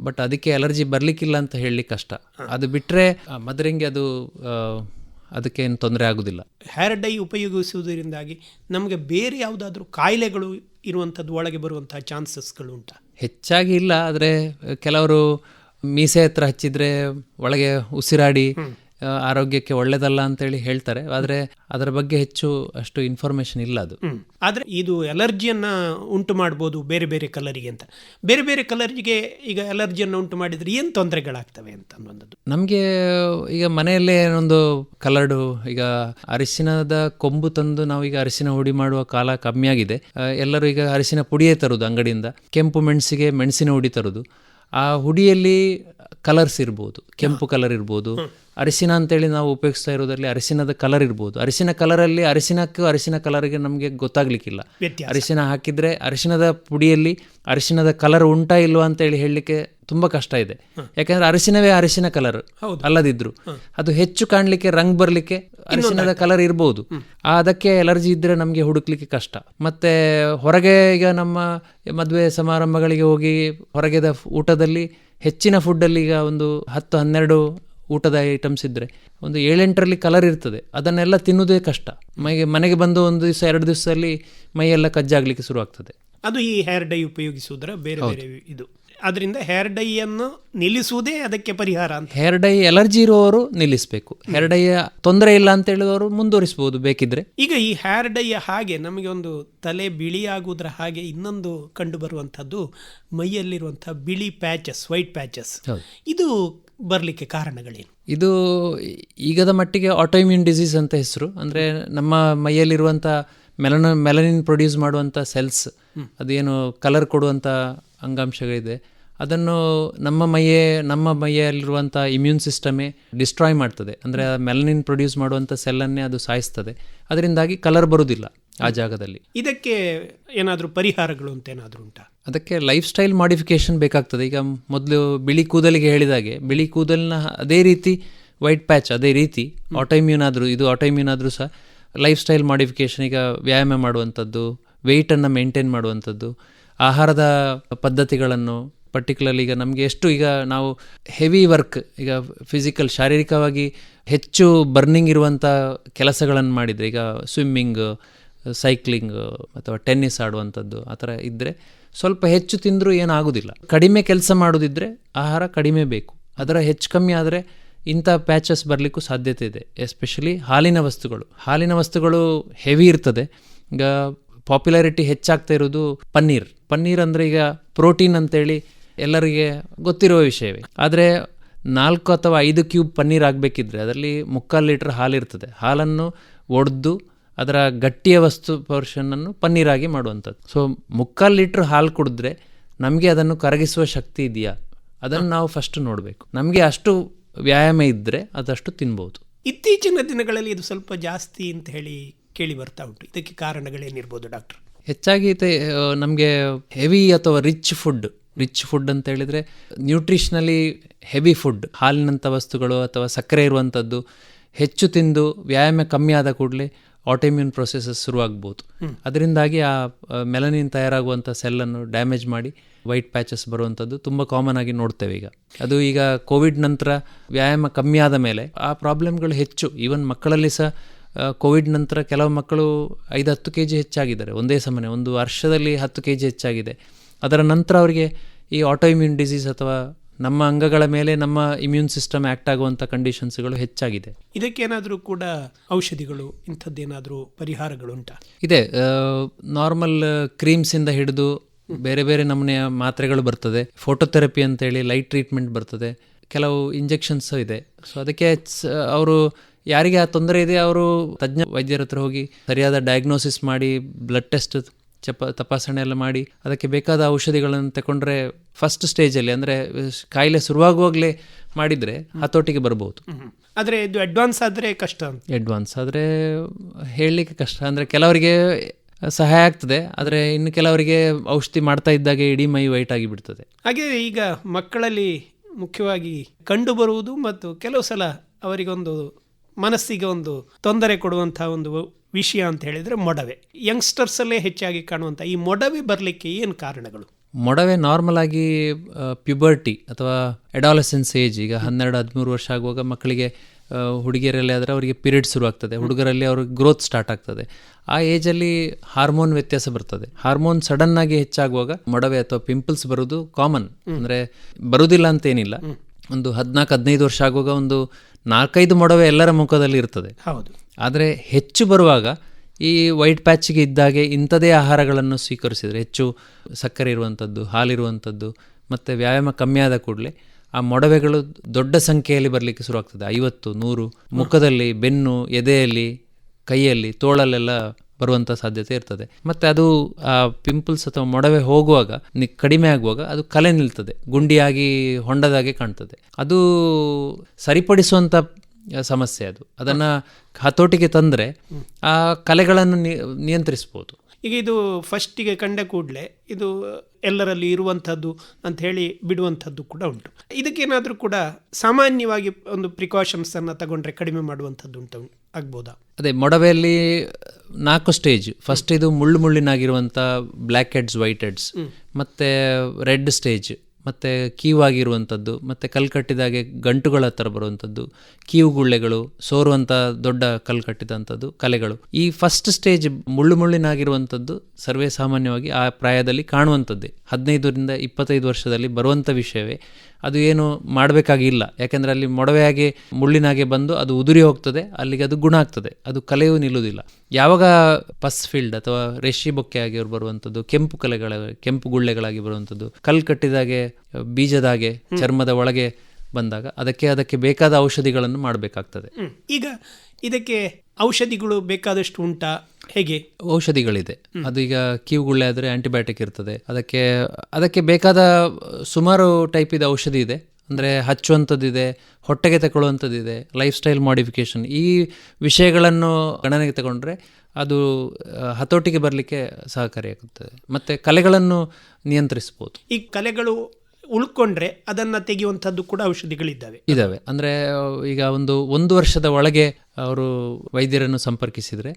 S2: ಬಟ್ ಅದಕ್ಕೆ ಅಲರ್ಜಿ ಬರಲಿಕ್ಕಿಲ್ಲ ಅಂತ ಹೇಳಲಿಕ್ಕೆ ಕಷ್ಟ. ಅದು ಬಿಟ್ಟರೆ ಮದರಿಂಗೆ ಅದು ಅದಕ್ಕೇನು ಅದಕ್ಕೆ ಏನು ತೊಂದರೆ ಆಗೋದಿಲ್ಲ.
S1: ಹೇರ್ ಡೈ ಉಪಯೋಗಿಸುವುದರಿಂದಾಗಿ ನಮಗೆ ಬೇರೆ ಯಾವುದಾದ್ರೂ ಕಾಯಿಲೆಗಳು ಇರುವಂಥದ್ದು ಒಳಗೆ ಬರುವಂತಹ ಚಾನ್ಸಸ್ಗಳು ಉಂಟಾ?
S2: ಹೆಚ್ಚಾಗಿ ಇಲ್ಲ ಆದರೆ ಕೆಲವರು ಮೀಸೆ ಹತ್ರ ಹಚ್ಚಿದ್ರೆ ಒಳಗೆ ಉಸಿರಾಡಿ ಆರೋಗ್ಯಕ್ಕೆ ಒಳ್ಳೇದಲ್ಲ ಅಂತೇಳಿ ಹೇಳ್ತಾರೆ. ಆದರೆ ಅದರ ಬಗ್ಗೆ ಹೆಚ್ಚು ಅಷ್ಟು ಇನ್ಫಾರ್ಮೇಶನ್ ಇಲ್ಲ ಅದು.
S1: ಆದರೆ ಇದು ಎಲರ್ಜಿಯನ್ನ ಉಂಟು ಮಾಡ್ಬೋದು ಬೇರೆ ಬೇರೆ ಕಲರಿಗೆ ಅಂತ. ಬೇರೆ ಬೇರೆ ಕಲರಿಗೆ ಈಗ ಎಲರ್ಜಿಯನ್ನು ಉಂಟು ಮಾಡಿದ್ರೆ ಏನು ತೊಂದರೆಗಳಾಗ್ತವೆ ಅಂತ ಅನ್ನೋದು
S2: ನಮಗೆ ಈಗ ಮನೆಯಲ್ಲೇ ಏನೊಂದು ಕಲರ್ಡು ಈಗ ಅರಿಶಿನದ ಕೊಂಬು ತಂದು ನಾವೀಗ ಅರಿಶಿನ ಹುಡಿ ಮಾಡುವ ಕಾಲ ಕಮ್ಮಿಯಾಗಿದೆ ಎಲ್ಲರೂ ಈಗ ಅರಿಶಿನ ಪುಡಿಯೇ ತರುದು ಅಂಗಡಿಯಿಂದ. ಕೆಂಪು ಮೆಣಸಿಗೆ ಮೆಣಸಿನ ಹುಡಿ ತರುದು. ಆ ಹುಡಿಯಲ್ಲಿ ಕಲರ್ಸ್ ಇರ್ಬೋದು. ಕೆಂಪು ಕಲರ್ ಇರ್ಬೋದು. ಅರಿಶಿನ ಅಂತೇಳಿ ನಾವು ಉಪಯೋಗಿಸ್ತಾ ಇರೋದ್ರಲ್ಲಿ ಅರಿಶಿನದ ಕಲರ್ ಇರ್ಬೋದು. ಅರಿಶಿನ ಕಲರಲ್ಲಿ ಅರಿಶಿನಕ್ಕೂ ಅರಿಶಿನ ಕಲರ್ಗೆ ನಮಗೆ ಗೊತ್ತಾಗ್ಲಿಕ್ಕಿಲ್ಲ. ಅರಿಶಿನ ಹಾಕಿದ್ರೆ ಅರಿಶಿನದ ಪುಡಿಯಲ್ಲಿ ಅರಿಶಿನದ ಕಲರ್ ಉಂಟಾ ಇಲ್ವಾ ಅಂತ ಹೇಳಿ ಹೇಳಲಿಕ್ಕೆ ತುಂಬಾ ಕಷ್ಟ ಇದೆ. ಯಾಕಂದ್ರೆ ಅರಿಶಿನವೇ ಅರಿಶಿನ ಕಲರ್. ಅಲ್ಲದಿದ್ರು. ಅದು ಹೆಚ್ಚು ಕಾಣ್ಲಿಕ್ಕೆ ರಂಗ್ ಬರಲಿಕ್ಕೆ ಅರಿಶಿನದ ಕಲರ್ ಇರ್ಬೋದು. ಆ ಅದಕ್ಕೆ ಎಲರ್ಜಿ ಇದ್ರೆ ನಮಗೆ ಹುಡುಕ್ಲಿಕ್ಕೆ ಕಷ್ಟ. ಮತ್ತೆ ಹೊರಗೆ ಈಗ ನಮ್ಮ ಮದುವೆ ಸಮಾರಂಭಗಳಿಗೆ ಹೋಗಿ ಹೊರಗೆದ ಊಟದಲ್ಲಿ ಹೆಚ್ಚಿನ ಫುಡ್ಡಲ್ಲಿ ಈಗ ಒಂದು ಹತ್ತು ಹನ್ನೆರಡು ಊಟದ ಐಟಮ್ಸ್ ಇದ್ರೆ. ಒಂದು ಏಳೆಂಟರಲ್ಲಿ ಕಲರ್ ಇರ್ತದೆ. ಅದನ್ನೆಲ್ಲ ತಿನ್ನೋದೇ ಕಷ್ಟ. ಮೈಗೆ ಮನೆಗೆ ಬಂದು ಒಂದು ದಿವಸ ಎರಡು ದಿವಸದಲ್ಲಿ ಮೈಯೆಲ್ಲ ಕಜ್ಜಾಗಲಿಕ್ಕೆ ಶುರು ಆಗ್ತದೆ
S1: ಅದು ಈ ಹೇರ್ ಡೈ ಉಪಯೋಗಿಸುವುದರ ಬೇರೆ ಬೇರೆ ಇದು. ಅದರಿಂದ ಹೇರ್ ಡೈಯನ್ನು ನಿಲ್ಲಿಸುವುದೇ ಅದಕ್ಕೆ ಪರಿಹಾರ ಅಂತ.
S2: ಹೇರ್ ಡೈ ಎಲರ್ಜಿ ಇರುವವರು ನಿಲ್ಲಿಸಬೇಕು. ಹೇರ್ ಡೈಯ ತೊಂದರೆ ಇಲ್ಲ ಅಂತ ಹೇಳಿದವರು ಮುಂದುವರಿಸಬಹುದು ಬೇಕಿದ್ರೆ.
S1: ಈಗ ಈ ಹೇರ್ ಡೈಯ ಹಾಗೆ ನಮಗೆ ಒಂದು ತಲೆ ಬಿಳಿ ಆಗುವುದರ ಹಾಗೆ ಇನ್ನೊಂದು ಕಂಡು ಬರುವಂಥದ್ದು ಮೈಯಲ್ಲಿರುವಂಥ ಬಿಳಿ ಪ್ಯಾಚಸ್ ವೈಟ್ ಪ್ಯಾಚಸ್ ಇದು ಬರಲಿಕ್ಕೆ ಕಾರಣಗಳೇನು?
S2: ಇದು ಈಗದ ಮಟ್ಟಿಗೆ ಆಟೋಇಮ್ಯೂನ್ ಡಿಸೀಸ್ ಅಂತ ಹೆಸರು. ಅಂದರೆ ನಮ್ಮ ಮೈಯಲ್ಲಿರುವಂಥ ಮೆಲನ ಮೆಲನಿನ್ ಪ್ರೊಡ್ಯೂಸ್ ಮಾಡುವಂಥ ಸೆಲ್ಸ್ ಅದೇನು ಕಲರ್ ಕೊಡುವಂಥ ಅಂಗಾಂಶಗಳಿದೆ. ಅದನ್ನು ನಮ್ಮ ಮೈಯೇ ನಮ್ಮ ಮೈಯಲ್ಲಿರುವಂಥ ಇಮ್ಯೂನ್ ಸಿಸ್ಟಮೇ ಡಿಸ್ಟ್ರಾಯ್ ಮಾಡ್ತದೆ. ಅಂದರೆ ಮೆಲನಿನ್ ಪ್ರೊಡ್ಯೂಸ್ ಮಾಡುವಂಥ ಸೆಲ್ಲನ್ನೇ ಅದು ಸಾಯಿಸ್ತದೆ. ಅದರಿಂದಾಗಿ ಕಲರ್ ಬರುವುದಿಲ್ಲ ಆ ಜಾಗದಲ್ಲಿ.
S1: ಇದಕ್ಕೆ ಏನಾದರೂ ಪರಿಹಾರಗಳು ಅಂತ ಏನಾದರೂ ಉಂಟಾ?
S2: ಅದಕ್ಕೆ ಲೈಫ್ ಸ್ಟೈಲ್ ಮಾಡಿಫಿಕೇಶನ್ ಬೇಕಾಗ್ತದೆ. ಈಗ ಮೊದಲು ಬಿಳಿ ಕೂದಲಿಗೆ ಹೇಳಿದಾಗೆ ಬಿಳಿ ಕೂದಲಿನ ಅದೇ ರೀತಿ ವೈಟ್ ಪ್ಯಾಚ್ ಅದೇ ರೀತಿ ಆಟೋಮ್ಯೂನ್ ಆದರೂ ಇದು ಆಟೋಮ್ಯೂನ್ ಆದರೂ ಸಹ ಲೈಫ್ ಸ್ಟೈಲ್ ಮಾಡಿಫಿಕೇಶನ್ ಈಗ ವ್ಯಾಯಾಮ ಮಾಡುವಂಥದ್ದು ವೆಯ್ಟನ್ನು ಮೇಂಟೈನ್ ಮಾಡುವಂಥದ್ದು ಆಹಾರದ ಪದ್ಧತಿಗಳನ್ನು ಪರ್ಟಿಕ್ಯುಲರ್ಲಿ ಈಗ ನಮಗೆ ಎಷ್ಟು ಈಗ ನಾವು ಹೆವಿ ವರ್ಕ್ ಈಗ ಫಿಸಿಕಲ್ ಶಾರೀರಿಕವಾಗಿ ಹೆಚ್ಚು ಬರ್ನಿಂಗ್ ಇರುವಂಥ ಕೆಲಸಗಳನ್ನು ಮಾಡಿದರೆ, ಈಗ ಸ್ವಿಮ್ಮಿಂಗ್ ಸೈಕ್ಲಿಂಗ್ ಅಥವಾ ಟೆನ್ನಿಸ್ ಆಡುವಂಥದ್ದು ಆ ಥರ ಇದ್ದರೆ ಸ್ವಲ್ಪ ಹೆಚ್ಚು ತಿಂದರೂ ಏನಾಗೋದಿಲ್ಲ. ಕಡಿಮೆ ಕೆಲಸ ಮಾಡೋದಿದ್ದರೆ ಆಹಾರ ಕಡಿಮೆ ಬೇಕು. ಅದರ ಹೆಚ್ಚು ಕಮ್ಮಿ ಆದರೆ ಇಂಥ ಪ್ಯಾಚಸ್ ಬರಲಿಕ್ಕೂ ಸಾಧ್ಯತೆ ಇದೆ. ಎಸ್ಪೆಷಲಿ ಹಾಲಿನ ವಸ್ತುಗಳು. ಹಾಲಿನ ವಸ್ತುಗಳು ಹೆವಿ ಇರ್ತದೆ. ಈಗ ಪಾಪ್ಯುಲಾರಿಟಿ ಹೆಚ್ಚಾಗ್ತಾ ಇರೋದು ಪನ್ನೀರ್. ಪನ್ನೀರ್ ಅಂದರೆ ಈಗ ಪ್ರೋಟೀನ್ ಅಂತೇಳಿ ಎಲ್ಲರಿಗೆ ಗೊತ್ತಿರುವ ವಿಷಯವೇ. ಆದರೆ ನಾಲ್ಕು ಅಥವಾ ಐದು ಕ್ಯೂಬ್ ಪನ್ನೀರ್ ಆಗಬೇಕಿದ್ರೆ ಅದರಲ್ಲಿ ಮುಕ್ಕಾಲು ಲೀಟರ್ ಹಾಲಿರ್ತದೆ ಹಾಲನ್ನು ಒಡೆದು ಅದರ ಗಟ್ಟಿಯ ವಸ್ತು ಪೋರ್ಷನನ್ನು ಪನ್ನೀರಾಗಿ ಮಾಡುವಂಥದ್ದು. ಸೊ ಮುಕ್ಕಾಲು ಲೀಟ್ರ್ ಹಾಲು ಕುಡಿದ್ರೆ ನಮಗೆ ಅದನ್ನು ಕರಗಿಸುವ ಶಕ್ತಿ ಇದೆಯಾ? ಅದನ್ನು ನಾವು ಫಸ್ಟ್ ನೋಡಬೇಕು. ನಮಗೆ ಅಷ್ಟು ವ್ಯಾಯಾಮ ಇದ್ದರೆ ಅದಷ್ಟು ತಿನ್ಬೋದು.
S1: ಇತ್ತೀಚಿನ ದಿನಗಳಲ್ಲಿ ಇದು ಸ್ವಲ್ಪ ಜಾಸ್ತಿ ಅಂತ ಹೇಳಿ ಕೇಳಿ ಬರ್ತಾ ಉಂಟು. ಇದಕ್ಕೆ ಕಾರಣಗಳೇನಿರ್ಬೋದು ಡಾಕ್ಟರ್?
S2: ಹೆಚ್ಚಾಗಿ ನಮಗೆ ಹೆವಿ ಅಥವಾ ರಿಚ್ ಫುಡ್ ರಿಚ್ ಫುಡ್ ಅಂತ ಹೇಳಿದರೆ ನ್ಯೂಟ್ರಿಷ್ನಲಿ ಹೆವಿ ಫುಡ್ ಹಾಲಿನಂಥ ವಸ್ತುಗಳು ಅಥವಾ ಸಕ್ಕರೆ ಇರುವಂಥದ್ದು ಹೆಚ್ಚು ತಿಂದು ವ್ಯಾಯಾಮ ಕಮ್ಮಿ ಆದ ಕೂಡಲೇ ಆಟೋಮ್ಯೂನ್ ಪ್ರೊಸೆಸಸ್ ಶುರುವಾಗ್ಬೋದು. ಅದರಿಂದಾಗಿ ಆ ಮೆಲನಿನ್ ತಯಾರಾಗುವಂಥ ಸೆಲ್ಲನ್ನು ಡ್ಯಾಮೇಜ್ ಮಾಡಿ ವೈಟ್ ಪ್ಯಾಚಸ್ ಬರುವಂಥದ್ದು ತುಂಬ ಕಾಮನ್ ಆಗಿ ನೋಡ್ತೇವೆ ಈಗ. ಅದು ಈಗ ಕೋವಿಡ್ ನಂತರ ವ್ಯಾಯಾಮ ಕಮ್ಮಿ ಆದ ಮೇಲೆ ಆ ಪ್ರಾಬ್ಲಮ್ಗಳು ಹೆಚ್ಚು. ಈವನ್ ಮಕ್ಕಳಲ್ಲಿ ಸಹ ಕೋವಿಡ್ ನಂತರ ಕೆಲವು ಮಕ್ಕಳು ಐದು ಹತ್ತು ಕೆ ಜಿ ಹೆಚ್ಚಾಗಿದ್ದಾರೆ. ಒಂದೇ ಸಮನೆ ಒಂದು ವರ್ಷದಲ್ಲಿ ಹತ್ತು ಕೆ ಜಿ ಹೆಚ್ಚಾಗಿದೆ. ಅದರ ನಂತರ ಅವರಿಗೆ ಈ ಆಟೋ ಇಮ್ಯೂನ್ ಡಿಸೀಸ್ ಅಥವಾ ನಮ್ಮ ಅಂಗಗಳ ಮೇಲೆ ನಮ್ಮ ಇಮ್ಯೂನ್ ಸಿಸ್ಟಮ್ ಆ್ಯಕ್ಟ್ ಆಗುವಂಥ ಕಂಡೀಷನ್ಸ್ಗಳು ಹೆಚ್ಚಾಗಿದೆ.
S1: ಇದಕ್ಕೇನಾದರೂ ಕೂಡ ಔಷಧಿಗಳು ಇಂಥದ್ದೇನಾದರೂ ಪರಿಹಾರಗಳುಂಟಾ?
S2: ಇದೆ ನಾರ್ಮಲ್ ಕ್ರೀಮ್ಸಿಂದ ಹಿಡಿದು ಬೇರೆ ಬೇರೆ ನಮೂನೆಯ ಮಾತ್ರೆಗಳು ಬರ್ತದೆ. ಫೋಟೋಥೆರಪಿ ಅಂತೇಳಿ ಲೈಟ್ ಟ್ರೀಟ್ಮೆಂಟ್ ಬರ್ತದೆ. ಕೆಲವು ಇಂಜೆಕ್ಷನ್ಸ್ ಇದೆ. ಸೊ ಅದಕ್ಕೆ ಅವರು ಯಾರಿಗೆ ಆ ತೊಂದರೆ ಇದೆ ಅವರು ತಜ್ಞ ವೈದ್ಯರ ಹತ್ರ ಹೋಗಿ ಸರಿಯಾದ ಡಯಾಗ್ನೋಸಿಸ್ ಮಾಡಿ ಬ್ಲಡ್ ಟೆಸ್ಟ್ ಚಪ ತಪಾಸಣೆ ಎಲ್ಲ ಮಾಡಿ ಅದಕ್ಕೆ ಬೇಕಾದ ಔಷಧಿಗಳನ್ನು ತಗೊಂಡ್ರೆ ಫಸ್ಟ್ ಸ್ಟೇಜಲ್ಲಿ ಅಂದರೆ ಕಾಯಿಲೆ ಶುರುವಾಗುವಾಗಲೇ ಮಾಡಿದರೆ ಹತೋಟಿಗೆ ಬರ್ಬೋದು.
S1: ಆದರೆ ಇದು ಅಡ್ವಾನ್ಸ್ ಆದರೆ ಕಷ್ಟ
S2: ಅಡ್ವಾನ್ಸ್ ಆದರೆ ಹೇಳಲಿಕ್ಕೆ ಕಷ್ಟ. ಅಂದರೆ ಕೆಲವರಿಗೆ ಸಹಾಯ ಆಗ್ತದೆ ಆದರೆ ಇನ್ನು ಕೆಲವರಿಗೆ ಔಷಧಿ ಮಾಡ್ತಾ ಇದ್ದಾಗೆ ಇಡೀ ಮೈ ವೈಟ್ ಆಗಿ ಬಿಡ್ತದೆ.
S1: ಹಾಗೆ ಈಗ ಮಕ್ಕಳಲ್ಲಿ ಮುಖ್ಯವಾಗಿ ಕಂಡುಬರುವುದು ಮತ್ತು ಕೆಲವು ಸಲ ಅವರಿಗೊಂದು ಮನಸ್ಸಿಗೆ ಒಂದು ತೊಂದರೆ ಕೊಡುವಂಥ ಒಂದು ವಿಷಯ ಅಂತ ಹೇಳಿದರೆ ಮೊಡವೆ. ಯಂಗ್ಸ್ಟರ್ಸಲ್ಲೇ ಹೆಚ್ಚಾಗಿ ಕಾಣುವಂಥ ಈ ಮೊಡವೆ ಬರಲಿಕ್ಕೆ ಏನು ಕಾರಣಗಳು?
S2: ಮೊಡವೆ ನಾರ್ಮಲ್ ಆಗಿ ಪ್ಯುಬರ್ಟಿ ಅಥವಾ ಎಡಾಲಸೆನ್ಸ್ ಏಜ್ ಈಗ ಹನ್ನೆರಡು ಹದಿಮೂರು ವರ್ಷ ಆಗುವಾಗ ಮಕ್ಕಳಿಗೆ ಹುಡುಗಿಯರಲ್ಲಿ ಆದರೆ ಅವರಿಗೆ ಪಿರಿಯಡ್ ಶುರು ಆಗ್ತದೆ. ಹುಡುಗರಲ್ಲಿ ಅವ್ರಿಗೆ ಗ್ರೋತ್ ಸ್ಟಾರ್ಟ್ ಆಗ್ತದೆ. ಆ ಏಜಲ್ಲಿ ಹಾರ್ಮೋನ್ ವ್ಯತ್ಯಾಸ ಬರ್ತದೆ. ಹಾರ್ಮೋನ್ ಸಡನ್ ಆಗಿ ಹೆಚ್ಚಾಗುವಾಗ ಮೊಡವೆ ಅಥವಾ ಪಿಂಪಲ್ಸ್ ಬರೋದು ಕಾಮನ್ ಅಂದರೆ ಬರುವುದಿಲ್ಲ ಅಂತೇನಿಲ್ಲ ಒಂದು ಹದಿನಾಲ್ಕು ಹದಿನೈದು ವರ್ಷ ಆಗುವಾಗ ಒಂದು ನಾಲ್ಕೈದು ಮೊಡವೆ ಎಲ್ಲರ ಮುಖದಲ್ಲಿ ಇರ್ತದೆ.
S1: ಹೌದು.
S2: ಆದರೆ ಹೆಚ್ಚು ಬರುವಾಗ ಈ ವೈಟ್ ಪ್ಯಾಚಿಗೆ ಇದ್ದಾಗೆ ಇಂಥದೇ ಆಹಾರಗಳನ್ನು ಸ್ವೀಕರಿಸಿದರೆ, ಹೆಚ್ಚು ಸಕ್ಕರೆ ಇರುವಂಥದ್ದು ಹಾಲಿರುವಂಥದ್ದು ಮತ್ತು ವ್ಯಾಯಾಮ ಕಮ್ಮಿ ಆದ ಕೂಡಲೇ ಆ ಮೊಡವೆಗಳು ದೊಡ್ಡ ಸಂಖ್ಯೆಯಲ್ಲಿ ಬರಲಿಕ್ಕೆ ಶುರುವಾಗ್ತದೆ. ಐವತ್ತು, ನೂರು, ಮುಖದಲ್ಲಿ, ಬೆನ್ನು, ಎದೆಯಲ್ಲಿ, ಕೈಯಲ್ಲಿ, ತೋಳಲ್ಲೆಲ್ಲ ಬರುವಂಥ ಸಾಧ್ಯತೆ ಇರ್ತದೆ. ಮತ್ತು ಅದು ಆ ಪಿಂಪಲ್ಸ್ ಅಥವಾ ಮೊಡವೆ ಹೋಗುವಾಗ, ನಿ ಕಡಿಮೆ ಆಗುವಾಗ ಅದು ಕಲೆ ನಿಲ್ತದೆ. ಗುಂಡಿಯಾಗಿ, ಹೊಂಡದಾಗೆ ಕಾಣ್ತದೆ. ಅದು ಸರಿಪಡಿಸುವಂಥ ಸಮಸ್ಯೆ ಅದು. ಅದನ್ನು ಹತೋಟಿಗೆ ತಂದರೆ ಆ ಕಲೆಗಳನ್ನು ನಿಯಂತ್ರಿಸ್ಬೋದು.
S1: ಈಗ ಇದು ಫಸ್ಟಿಗೆ ಕಂಡ ಕೂಡಲೇ ಇದು ಎಲ್ಲರಲ್ಲಿ ಇರುವಂಥದ್ದು ಅಂತ ಹೇಳಿ ಬಿಡುವಂಥದ್ದು ಕೂಡ ಉಂಟು. ಇದಕ್ಕೇನಾದರೂ ಕೂಡ ಸಾಮಾನ್ಯವಾಗಿ ಒಂದು ಪ್ರಿಕಾಷನ್ಸನ್ನು ತಗೊಂಡ್ರೆ ಕಡಿಮೆ ಮಾಡುವಂಥದ್ದು ಉಂಟು ಆಗ್ಬೋದಾ?
S2: ಅದೇ ಮೊಡವೆಯಲ್ಲಿ ನಾಲ್ಕು ಸ್ಟೇಜ್ ಫಸ್ಟ್ ಇದು ಮುಳ್ಳು ಮುಳ್ಳಿನಾಗಿರುವಂಥ ಬ್ಲ್ಯಾಕ್ ಹೆಡ್ಸ್ ವೈಟ್ ಹೆಡ್ಸ್ ಮತ್ತು ರೆಡ್ ಸ್ಟೇಜ್ ಮತ್ತು ಕೀವಾಗಿರುವಂಥದ್ದು, ಮತ್ತು ಕಲ್ಕಟ್ಟಿದಾಗೆ ಗಂಟುಗಳ ಹತ್ರ ಬರುವಂಥದ್ದು ಕೀವು ಗುಳ್ಳೆಗಳು ಸೋರುವಂಥ ದೊಡ್ಡ ಕಲ್ಲು ಕಟ್ಟಿದಂಥದ್ದು, ಕಲೆಗಳು. ಈ ಫಸ್ಟ್ ಸ್ಟೇಜ್ ಮುಳ್ಳು ಮುಳ್ಳಿನಾಗಿರುವಂಥದ್ದು ಸರ್ವೇ ಸಾಮಾನ್ಯವಾಗಿ ಆ ಪ್ರಾಯದಲ್ಲಿ ಕಾಣುವಂಥದ್ದೇ. ಹದಿನೈದರಿಂದ ಇಪ್ಪತ್ತೈದು ವರ್ಷದಲ್ಲಿ ಬರುವಂಥ ವಿಷಯವೇ. ಅದು ಏನು ಮಾಡಬೇಕಾಗಿಲ್ಲ. ಯಾಕೆಂದರೆ ಅಲ್ಲಿ ಮೊಡವೆಯಾಗಿ ಮುಳ್ಳಿನಾಗೆ ಬಂದು ಅದು ಉದುರಿ ಹೋಗ್ತದೆ, ಅಲ್ಲಿಗೆ ಅದು ಗುಣ ಆಗ್ತದೆ. ಅದು ಕಲೆಯೂ ನಿಲ್ಲುವುದಿಲ್ಲ. ಯಾವಾಗ ಪಸ್ ಫೀಲ್ಡ್ ಅಥವಾ ರೇಷಿ ಬೊಕ್ಕೆ ಆಗಿ ಬರುವಂಥದ್ದು, ಕೆಂಪು ಕಲೆಗಳ, ಕೆಂಪು ಗುಳ್ಳೆಗಳಾಗಿ ಬರುವಂಥದ್ದು, ಕಲ್ಲು ಕಟ್ಟಿದಾಗೆ ಬೀಜದಾಗೆ ಚರ್ಮದ ಒಳಗೆ ಬಂದಾಗ ಅದಕ್ಕೆ ಅದಕ್ಕೆ ಬೇಕಾದ ಔಷಧಿಗಳನ್ನು ಮಾಡಬೇಕಾಗ್ತದೆ.
S1: ಈಗ ಇದಕ್ಕೆ ಔಷಧಿಗಳು ಬೇಕಾದಷ್ಟು ಉಂಟಾ? ಹೇಗೆ?
S2: ಔಷಧಿಗಳಿದೆ. ಅದು ಈಗ ಕಿವುಗುಳ್ಳೆ ಆದರೆ ಆಂಟಿಬಯೋಟಿಕ್ ಇರ್ತದೆ. ಅದಕ್ಕೆ ಅದಕ್ಕೆ ಬೇಕಾದ ಸುಮಾರು ಟೈಪ್ ಇದೆ ಔಷಧಿ ಇದೆ. ಅಂದರೆ ಹಚ್ಚುವಂಥದ್ದಿದೆ ಹೊಟ್ಟೆಗೆ ತಗೊಳ್ಳುವಂಥದ್ದಿದೆ ಲೈಫ್ ಸ್ಟೈಲ್ ಮಾಡಿಫಿಕೇಷನ್ ಈ ವಿಷಯಗಳನ್ನು ಗಣನೆಗೆ ತಗೊಂಡ್ರೆ ಅದು ಹತೋಟಿಗೆ ಬರಲಿಕ್ಕೆ ಸಹಕಾರಿಯಾಗುತ್ತದೆ. ಮತ್ತು ಕಲೆಗಳನ್ನು ನಿಯಂತ್ರಿಸ್ಬೋದು
S1: ಈ ಕಲೆಗಳು ಉಳ್ಕೊಂಡ್ರೆ ಅದನ್ನು ತೆಗೆಯುವಂಥದ್ದು ಕೂಡ ಔಷಧಿಗಳಿದ್ದಾವೆ.
S2: ಇದ್ದಾವೆ ಅಂದರೆ ಈಗ ಒಂದು ಒಂದು ವರ್ಷದ ಒಳಗೆ ಅವರು ವೈದ್ಯರನ್ನು ಸಂಪರ್ಕಿಸಿದರೆ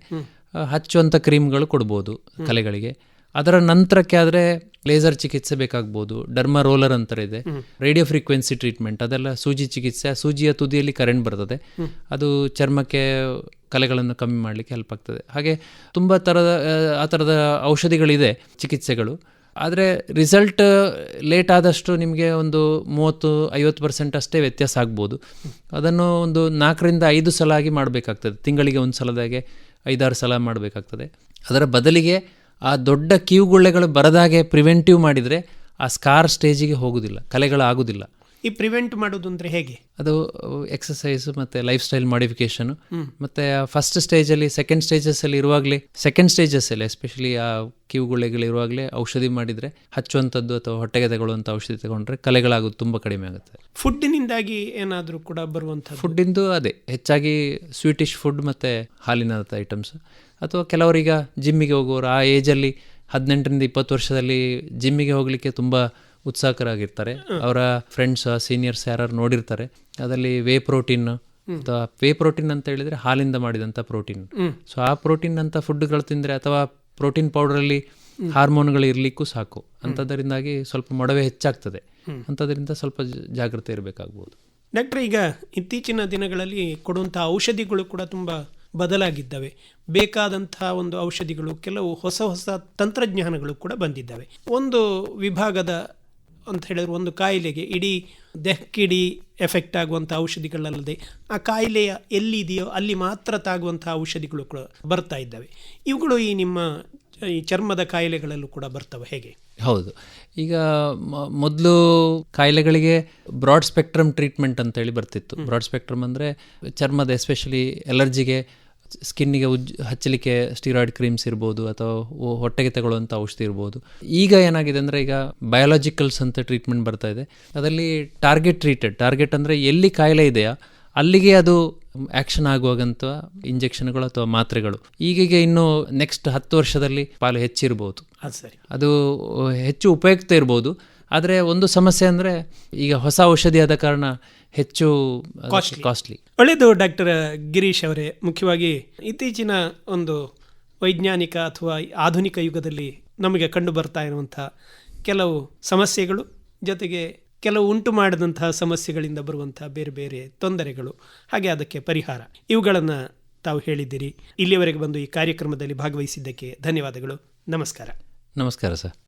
S2: ಹಚ್ಚುವಂಥ ಕ್ರೀಮ್ಗಳು ಕೊಡ್ಬೋದು ಕಲೆಗಳಿಗೆ ಅದರ ನಂತರಕ್ಕೆ ಆದರೆ ಲೇಸರ್ ಚಿಕಿತ್ಸೆ ಬೇಕಾಗ್ಬೋದು ಡರ್ಮಾ ರೋಲರ್ ಅಂತ ಇದೆ ರೇಡಿಯೋ ಫ್ರೀಕ್ವೆನ್ಸಿ ಟ್ರೀಟ್ಮೆಂಟ್ ಅದೆಲ್ಲ ಸೂಜಿ ಚಿಕಿತ್ಸೆ ಸೂಜಿಯ ತುದಿಯಲ್ಲಿ ಕರೆಂಟ್ ಬರ್ತದೆ. ಅದು ಚರ್ಮಕ್ಕೆ ಕಲೆಗಳನ್ನು ಕಮ್ಮಿ ಮಾಡಲಿಕ್ಕೆ ಹೆಲ್ಪ್ ಆಗ್ತದೆ. ಹಾಗೆ ತುಂಬ ಥರದ ಆ, ಆ ಥರದ ಔಷಧಿಗಳಿದೆ ಚಿಕಿತ್ಸೆಗಳು. ಆದರೆ ರಿಸಲ್ಟ್ ಲೇಟ್ ಆದಷ್ಟು ನಿಮಗೆ ಒಂದು ಮೂವತ್ತು, ಐವತ್ತು ಪರ್ಸೆಂಟ್ ಅಷ್ಟೇ ವ್ಯತ್ಯಾಸ ಆಗ್ಬೋದು. ಅದನ್ನು ಒಂದು ನಾಲ್ಕರಿಂದ ಐದು ಸಲ ಆಗಿ ಮಾಡಬೇಕಾಗ್ತದೆ. ತಿಂಗಳಿಗೆ ಒಂದು ಸಲದಾಗೆ ಐದಾರು ಸಲ ಮಾಡಬೇಕಾಗ್ತದೆ. ಅದರ ಬದಲಿಗೆ ಆ ದೊಡ್ಡ ಕಿವುಗುಳ್ಳೆಗಳು ಬರದಾಗೆ ಪ್ರಿವೆಂಟಿವ್ ಮಾಡಿದರೆ ಆ ಸ್ಕಾರ್ ಸ್ಟೇಜಿಗೆ ಹೋಗೋದಿಲ್ಲ ಕಲೆಗಳು ಆಗೋದಿಲ್ಲ
S1: ಈ ಪ್ರಿವೆಂಟ್ ಮಾಡೋದು ಅಂದರೆ ಹೇಗೆ?
S2: ಅದು ಎಕ್ಸಸೈಸ್ ಮತ್ತು ಲೈಫ್ ಸ್ಟೈಲ್ ಮಾಡಿಫಿಕೇಷನು ಮತ್ತು ಫಸ್ಟ್ ಸ್ಟೇಜಲ್ಲಿ ಸೆಕೆಂಡ್ ಸ್ಟೇಜಸ್ಸಲ್ಲಿ ಇರುವಾಗಲೇ ಸೆಕೆಂಡ್ ಸ್ಟೇಜಸ್ಸಲ್ಲಿ ಎಸ್ಪೆಷಲಿ ಆ ಕಿವುಗುಳ್ಳೆಗಳಿರುವಾಗಲೇ ಔಷಧಿ ಮಾಡಿದರೆ ಹಚ್ಚುವಂಥದ್ದು ಅಥವಾ ಹೊಟ್ಟೆಗೆ ತಗೊಳ್ಳುವಂಥ ಔಷಧಿ ತಗೊಂಡ್ರೆ ಕಲೆಗಳಾಗೋದು ತುಂಬ ಕಡಿಮೆ ಆಗುತ್ತೆ.
S1: ಫುಡ್ಡಿನಿಂದಾಗಿ ಏನಾದರೂ ಕೂಡ ಬರುವಂಥ
S2: ಫುಡ್ಡಿಂದು ಅದೇ ಹೆಚ್ಚಾಗಿ ಸ್ವೀಟಿಶ್ ಫುಡ್ ಮತ್ತು ಹಾಲಿನ ಐಟಮ್ಸ್ ಅಥವಾ ಕೆಲವರೀಗ ಜಿಮ್ಮಿಗೆ ಹೋಗೋರು ಆ ಏಜಲ್ಲಿ ಹದಿನೆಂಟರಿಂದ ಇಪ್ಪತ್ತು ವರ್ಷದಲ್ಲಿ ಜಿಮ್ಮಿಗೆ ಹೋಗಲಿಕ್ಕೆ ತುಂಬ ಉತ್ಸಾಹಕರಾಗಿರ್ತಾರೆ ಅವರ ಫ್ರೆಂಡ್ಸ್ ಸೀನಿಯರ್ಸ್ ಯಾರು ನೋಡಿರ್ತಾರೆ ಅದರಲ್ಲಿ ವೇ ಪ್ರೋಟೀನ್ ಅಥವಾ ವೇ ಪ್ರೋಟೀನ್ ಅಂತ ಹೇಳಿದ್ರೆ ಹಾಲಿಂದ ಮಾಡಿದಂಥ ಪ್ರೋಟೀನ್ ಸೊ ಆ ಪ್ರೋಟೀನ್ ಅಂತ ಫುಡ್ಗಳು ತಿಂದರೆ ಅಥವಾ ಪ್ರೋಟೀನ್ ಪೌಡರಲ್ಲಿ ಹಾರ್ಮೋನ್ಗಳು ಇರಲಿಕ್ಕೂ ಸಾಕು. ಅಂಥದ್ದರಿಂದಾಗಿ ಸ್ವಲ್ಪ ಮೊಡವೆ ಹೆಚ್ಚಾಗ್ತದೆ. ಅಂಥದ್ರಿಂದ ಸ್ವಲ್ಪ ಜಾಗ್ರತೆ ಇರಬೇಕಾಗ್ಬೋದು.
S1: ಡಾಕ್ಟರ್ ಈಗ ಇತ್ತೀಚಿನ ದಿನಗಳಲ್ಲಿ ಕೊಡುವಂಥ ಔಷಧಿಗಳು ಕೂಡ ತುಂಬ ಬದಲಾಗಿದ್ದಾವೆ. ಬೇಕಾದಂತಹ ಒಂದು ಔಷಧಿಗಳು ಕೆಲವು ಹೊಸ ಹೊಸ ತಂತ್ರಜ್ಞಾನಗಳು ಕೂಡ ಬಂದಿದ್ದಾವೆ. ಒಂದು ವಿಭಾಗದ ಅಂತ ಹೇಳಿದ್ರೆ ಒಂದು ಕಾಯಿಲೆಗೆ. ಇಡೀ ದೆಹಕ್ಕಿಡೀ ಎಫೆಕ್ಟ್ ಆಗುವಂಥ ಔಷಧಿಗಳಲ್ಲದೆ ಆ ಕಾಯಿಲೆಯ ಎಲ್ಲಿದೆಯೋ ಅಲ್ಲಿ ಮಾತ್ರ ತಾಗುವಂಥ ಔಷಧಿಗಳು ಕೂಡ ಬರ್ತಾ ಇದ್ದಾವೆ. ಇವುಗಳು ಈ ನಿಮ್ಮ ಈ ಚರ್ಮದ ಕಾಯಿಲೆಗಳಲ್ಲೂ ಕೂಡ ಬರ್ತವೆ. ಹೇಗೆ?
S2: ಹೌದು. ಈಗ ಮೊದಲು ಕಾಯಿಲೆಗಳಿಗೆ ಬ್ರಾಡ್ ಸ್ಪೆಕ್ಟ್ರಮ್ ಟ್ರೀಟ್ಮೆಂಟ್ ಅಂತೇಳಿ ಬರ್ತಿತ್ತು. ಬ್ರಾಡ್ ಸ್ಪೆಕ್ಟ್ರಮ್ ಅಂದರೆ ಚರ್ಮದ ಎಸ್ಪೆಷಲಿ ಎಲರ್ಜಿಗೆ ಸ್ಕಿನ್ನಿಗೆ ಉಜ್ ಹಚ್ಚಲಿಕ್ಕೆ ಸ್ಟೀರಾಯ್ಡ್ ಕ್ರೀಮ್ಸ್ ಇರ್ಬೋದು ಅಥವಾ ಹೊಟ್ಟೆಗೆ ತಗೊಳ್ಳುವಂಥ ಔಷಧಿ ಇರ್ಬೋದು. ಈಗ ಏನಾಗಿದೆ ಅಂದರೆ ಈಗ ಬಯಾಲಜಿಕಲ್ಸ್ ಅಂತ ಟ್ರೀಟ್ಮೆಂಟ್ ಬರ್ತಾ ಇದೆ. ಅದರಲ್ಲಿ ಟಾರ್ಗೆಟ್ ಟ್ರೀಟೆಡ್ ಟಾರ್ಗೆಟ್ ಅಂದರೆ ಎಲ್ಲಿ ಕಾಯಿಲೆ ಇದೆಯಾ ಅಲ್ಲಿಗೆ ಅದು ಆ್ಯಕ್ಷನ್ ಆಗುವಾಗಂಥ ಇಂಜೆಕ್ಷನ್ಗಳು ಅಥವಾ ಮಾತ್ರೆಗಳು. ಈಗೀಗ ಇನ್ನು ನೆಕ್ಸ್ಟ್ ಹತ್ತು ವರ್ಷದಲ್ಲಿ ಪಾಲು ಹೆಚ್ಚಿರ್ಬೋದು.
S1: ಅದು ಸರಿ.
S2: ಅದು ಹೆಚ್ಚು ಉಪಯುಕ್ತ ಇರ್ಬೋದು. ಆದರೆ ಒಂದು ಸಮಸ್ಯೆ ಅಂದರೆ ಈಗ ಹೊಸ ಔಷಧಿ ಆದ ಕಾರಣ ಹೆಚ್ಚು ಕಾಸ್ಟ್ಲಿ
S1: ಒಳ್ಳೆಯದು ಡಾಕ್ಟರ್ ಗಿರೀಶ್ ಅವರೇ. ಮುಖ್ಯವಾಗಿ ಇತ್ತೀಚಿನ ಒಂದು ವೈಜ್ಞಾನಿಕ ಅಥವಾ ಆಧುನಿಕ ಯುಗದಲ್ಲಿ ನಮಗೆ ಕಂಡು ಬರ್ತಾ ಇರುವಂಥ ಕೆಲವು ಸಮಸ್ಯೆಗಳು, ಜೊತೆಗೆ ಕೆಲವು ಉಂಟು ಮಾಡಿದಂತಹ ಸಮಸ್ಯೆಗಳಿಂದ ಬರುವಂಥ ಬೇರೆ ಬೇರೆ ತೊಂದರೆಗಳು, ಹಾಗೆ ಅದಕ್ಕೆ ಪರಿಹಾರ. ಇವುಗಳನ್ನು ತಾವು ಹೇಳಿದ್ದೀರಿ. ಇಲ್ಲಿಯವರೆಗೆ ಬಂದು ಈ ಕಾರ್ಯಕ್ರಮದಲ್ಲಿ ಭಾಗವಹಿಸಿದ್ದಕ್ಕೆ ಧನ್ಯವಾದಗಳು. ನಮಸ್ಕಾರ.
S2: ನಮಸ್ಕಾರ ಸರ್.